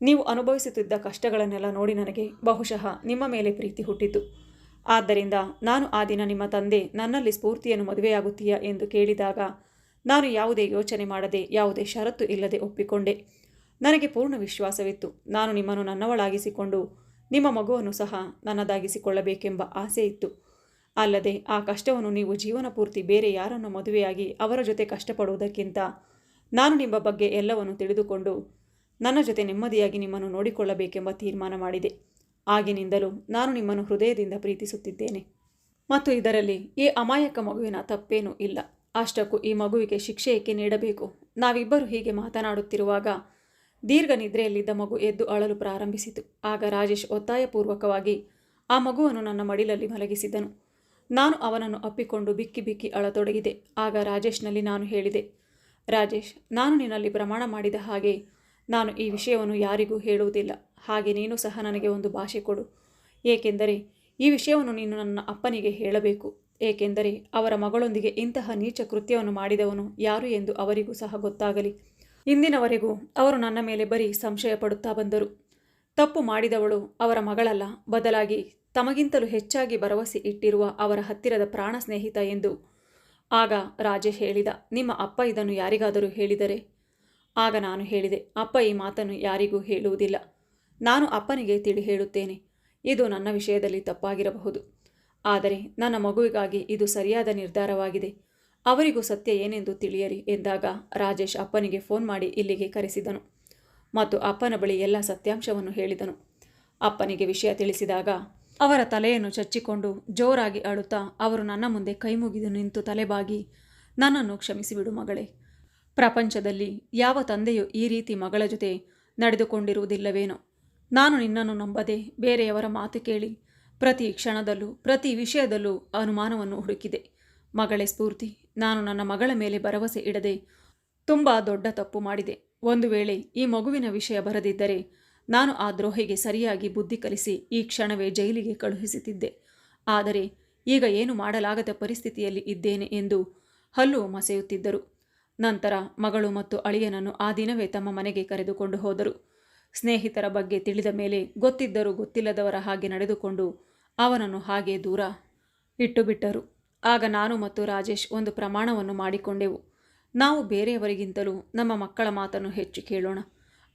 Speaker 1: ನೀವು ಅನುಭವಿಸುತ್ತಿದ್ದ ಕಷ್ಟಗಳನ್ನೆಲ್ಲ ನೋಡಿ ನನಗೆ ಬಹುಶಃ ನಿಮ್ಮ ಮೇಲೆ ಪ್ರೀತಿ ಹುಟ್ಟಿತು. ಆದ್ದರಿಂದ ನಾನು ಆ ದಿನ ನಿಮ್ಮ ತಂದೆ ನನ್ನಲ್ಲಿ ಸ್ಫೂರ್ತಿಯನ್ನು ಮದುವೆಯಾಗುತ್ತೀಯಾ ಎಂದು ಕೇಳಿದಾಗ ನಾನು ಯಾವುದೇ ಯೋಚನೆ ಮಾಡದೆ ಯಾವುದೇ ಷರತ್ತು ಇಲ್ಲದೆ ಒಪ್ಪಿಕೊಂಡೆ. ನನಗೆ ಪೂರ್ಣ ವಿಶ್ವಾಸವಿತ್ತು. ನಾನು ನಿಮ್ಮನ್ನು ನನ್ನವಳಾಗಿಸಿಕೊಂಡು ನಿಮ್ಮ ಮಗುವನ್ನು ಸಹ ನನ್ನದಾಗಿಸಿಕೊಳ್ಳಬೇಕೆಂಬ ಆಸೆ ಇತ್ತು. ಅಲ್ಲದೆ ಆ ಕಷ್ಟವನ್ನು ನೀವು ಜೀವನ ಪೂರ್ತಿ ಬೇರೆ ಯಾರನ್ನು ಮದುವೆಯಾಗಿ ಅವರ ಜೊತೆ ಕಷ್ಟಪಡುವುದಕ್ಕಿಂತ ನಾನು ನಿಮ್ಮ ಬಗ್ಗೆ ಎಲ್ಲವನ್ನು ತಿಳಿದುಕೊಂಡು ನನ್ನ ಜೊತೆ ನೆಮ್ಮದಿಯಾಗಿ ನಿಮ್ಮನ್ನು ನೋಡಿಕೊಳ್ಳಬೇಕೆಂಬ ತೀರ್ಮಾನ ಮಾಡಿದೆ. ಆಗಿನಿಂದಲೂ ನಾನು ನಿಮ್ಮನ್ನು ಹೃದಯದಿಂದ ಪ್ರೀತಿಸುತ್ತಿದ್ದೇನೆ. ಮತ್ತು ಇದರಲ್ಲಿ ಈ ಅಮಾಯಕ ಮಗುವಿನ ತಪ್ಪೇನೂ ಇಲ್ಲ. ಅಷ್ಟಕ್ಕೂ ಈ ಮಗುವಿಗೆ ಶಿಕ್ಷೆ ಏಕೆ ನೀಡಬೇಕು. ನಾವಿಬ್ಬರು ಹೀಗೆ ಮಾತನಾಡುತ್ತಿರುವಾಗ ದೀರ್ಘ ನಿದ್ರೆಯಲ್ಲಿದ್ದ ಮಗು ಎದ್ದು ಅಳಲು ಪ್ರಾರಂಭಿಸಿತು. ಆಗ ರಾಜೇಶ್ ಒತ್ತಾಯಪೂರ್ವಕವಾಗಿ, ಆ ಮಗುವನ್ನು ನನ್ನ ಮಡಿಲಲ್ಲಿ ಮಲಗಿಸಿದನು ನಾನು ಅವನನ್ನು ಅಪ್ಪಿಕೊಂಡು ಬಿಕ್ಕಿ ಬಿಕ್ಕಿ ಅಳತೊಡಗಿದೆ. ಆಗ ರಾಜೇಶ್ನಲ್ಲಿ ನಾನು ಹೇಳಿದೆ, ರಾಜೇಶ್, ನಾನು ನಿನ್ನಲ್ಲಿ ಪ್ರಮಾಣ ಮಾಡಿದ ಹಾಗೆ ನಾನು ಈ ವಿಷಯವನ್ನು ಯಾರಿಗೂ ಹೇಳುವುದಿಲ್ಲ. ಹಾಗೆ ನೀನು ಸಹ ನನಗೆ ಒಂದು ಭಾಷೆ ಕೊಡು. ಏಕೆಂದರೆ ಈ ವಿಷಯವನ್ನು ನೀನು ನನ್ನ ಅಪ್ಪನಿಗೆ ಹೇಳಬೇಕು. ಏಕೆಂದರೆ ಅವರ ಮಗಳೊಂದಿಗೆ ಇಂತಹ ನೀಚ ಕೃತ್ಯವನ್ನು ಮಾಡಿದವನು ಯಾರು ಎಂದು ಅವರಿಗೂ ಸಹ ಗೊತ್ತಾಗಲಿ. ಇಂದಿನವರೆಗೂ ಅವರು ನನ್ನ ಮೇಲೆ ಬರೀ ಸಂಶಯ ಪಡುತ್ತಾ ಬಂದರು. ತಪ್ಪು ಮಾಡಿದವಳು ಅವರ ಮಗಳಲ್ಲ, ಬದಲಾಗಿ ತಮಗಿಂತಲೂ ಹೆಚ್ಚಾಗಿ ಭರವಸೆ ಇಟ್ಟಿರುವ ಅವರ ಹತ್ತಿರದ ಪ್ರಾಣ ಸ್ನೇಹಿತ ಎಂದು. ಆಗ ರಾಜೇಶ್ ಹೇಳಿದ, ನಿಮ್ಮ ಅಪ್ಪ ಇದನ್ನು ಯಾರಿಗಾದರೂ ಹೇಳಿದರೆ? ಆಗ ನಾನು ಹೇಳಿದೆ, ಅಪ್ಪ ಈ ಮಾತನ್ನು ಯಾರಿಗೂ ಹೇಳುವುದಿಲ್ಲ. ನಾನು ಅಪ್ಪನಿಗೆ ತಿಳಿ ಹೇಳುತ್ತೇನೆ, ಇದು ನನ್ನ ವಿಷಯದಲ್ಲಿ ತಪ್ಪಾಗಿರಬಹುದು. ಆದರೆ ನನ್ನ ಮಗುವಿಗಾಗಿ ಇದು ಸರಿಯಾದ ನಿರ್ಧಾರವಾಗಿದೆ. ಅವರಿಗೂ ಸತ್ಯ ಏನೆಂದು ತಿಳಿಯರಿ ಎಂದಾಗ ರಾಜೇಶ್ ಅಪ್ಪನಿಗೆ ಫೋನ್ ಮಾಡಿ ಇಲ್ಲಿಗೆ ಕರೆಸಿದನು ಮತ್ತು ಅಪ್ಪನ ಬಳಿ ಎಲ್ಲ ಸತ್ಯಾಂಶವನ್ನು ಹೇಳಿದನು. ಅಪ್ಪನಿಗೆ ವಿಷಯ ತಿಳಿಸಿದಾಗ ಅವರ ತಲೆಯನ್ನು ಚಚ್ಚಿಕೊಂಡು ಜೋರಾಗಿ ಅಳುತ್ತಾ ಅವರು ನನ್ನ ಮುಂದೆ ಕೈ ಮುಗಿದು ನಿಂತು ತಲೆಬಾಗಿ, ನನ್ನನ್ನು ಕ್ಷಮಿಸಿಬಿಡು ಮಗಳೇ. ಪ್ರಪಂಚದಲ್ಲಿ ಯಾವ ತಂದೆಯು ಈ ರೀತಿ ಮಗಳ ಜೊತೆ ನಡೆದುಕೊಂಡಿರುವುದಿಲ್ಲವೇನೋ. ನಾನು ನಿನ್ನನ್ನು ನಂಬದೆ ಬೇರೆಯವರ ಮಾತು ಕೇಳಿ, ಪ್ರತಿ ಕ್ಷಣದಲ್ಲೂ, ಪ್ರತಿ ವಿಷಯದಲ್ಲೂ ಅನುಮಾನವನ್ನು ಹುಡುಕಿದೆ. ಮಗಳೇ ಸ್ಫೂರ್ತಿ ನಾನು ನನ್ನ ಮಗಳ ಮೇಲೆ ಭರವಸೆ ಇಡದೆ ತುಂಬ ದೊಡ್ಡ ತಪ್ಪು ಮಾಡಿದೆ. ಒಂದು ವೇಳೆ ಈ ಮಗುವಿನ ವಿಷಯ ಬರದಿದ್ದರೆ ನಾನು ಆ ದ್ರೋಹಿಗೆ ಸರಿಯಾಗಿ ಬುದ್ಧಿ ಕಲಿಸಿ ಈ ಕ್ಷಣವೇ ಜೈಲಿಗೆ ಕಳುಹಿಸುತ್ತಿದ್ದೆ ಆದರೆ ಈಗ ಏನು ಮಾಡಲಾಗದ ಪರಿಸ್ಥಿತಿಯಲ್ಲಿ ಇದ್ದೇನೆ ಎಂದು ಹಲ್ಲು ಮಸೆಯುತ್ತಿದ್ದರು. ನಂತರ ಮಗಳು ಮತ್ತು ಅಳಿಯನನ್ನು ಆ ದಿನವೇ ತಮ್ಮ ಮನೆಗೆ ಕರೆದುಕೊಂಡು ಹೋದರು. ಸ್ನೇಹಿತರ ಬಗ್ಗೆ ತಿಳಿದ ಮೇಲೆ ಗೊತ್ತಿದ್ದರೂ ಗೊತ್ತಿಲ್ಲದವರ ಹಾಗೆ ನಡೆದುಕೊಂಡು ಅವನನ್ನು ಹಾಗೆ ದೂರ ಇಟ್ಟುಬಿಟ್ಟರು. ಆಗ ನಾನು ಮತ್ತು ರಾಜೇಶ್ ಒಂದು ಪ್ರಮಾಣವನ್ನು ಮಾಡಿಕೊಂಡೆವು. ನಾವು ಬೇರೆಯವರಿಗಿಂತಲೂ ನಮ್ಮ ಮಕ್ಕಳ ಮಾತನ್ನು ಹೆಚ್ಚು ಕೇಳೋಣ.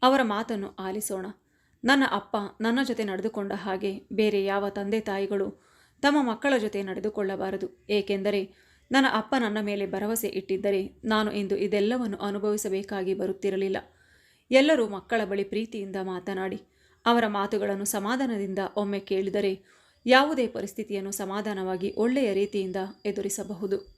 Speaker 1: ಅವರ ಮಾತನ್ನು ಆಲಿಸೋಣ. ನನ್ನ ಅಪ್ಪ ನನ್ನ ಜೊತೆ ನಡೆದುಕೊಂಡ ಹಾಗೆ ಬೇರೆ ಯಾವ ತಂದೆ ತಾಯಿಗಳು ತಮ್ಮ ಮಕ್ಕಳ ಜೊತೆ ನಡೆದುಕೊಳ್ಳಬಾರದು. ಏಕೆಂದರೆ ನನ್ನ ಅಪ್ಪ ನನ್ನ ಮೇಲೆ ಭರವಸೆ ಇಟ್ಟಿದ್ದರೆ ನಾನು ಇಂದು ಇದೆಲ್ಲವನ್ನು ಅನುಭವಿಸಬೇಕಾಗಿ ಬರುತ್ತಿರಲಿಲ್ಲ. ಎಲ್ಲರೂ ಮಕ್ಕಳ ಬಳಿ ಪ್ರೀತಿಯಿಂದ ಮಾತನಾಡಿ ಅವರ ಮಾತುಗಳನ್ನು ಸಮಾಧಾನದಿಂದ ಒಮ್ಮೆ ಕೇಳಿದರೆ ಯಾವುದೇ ಪರಿಸ್ಥಿತಿಯನ್ನು ಸಮಾಧಾನವಾಗಿ ಒಳ್ಳೆಯ ರೀತಿಯಿಂದ ಎದುರಿಸಬಹುದು.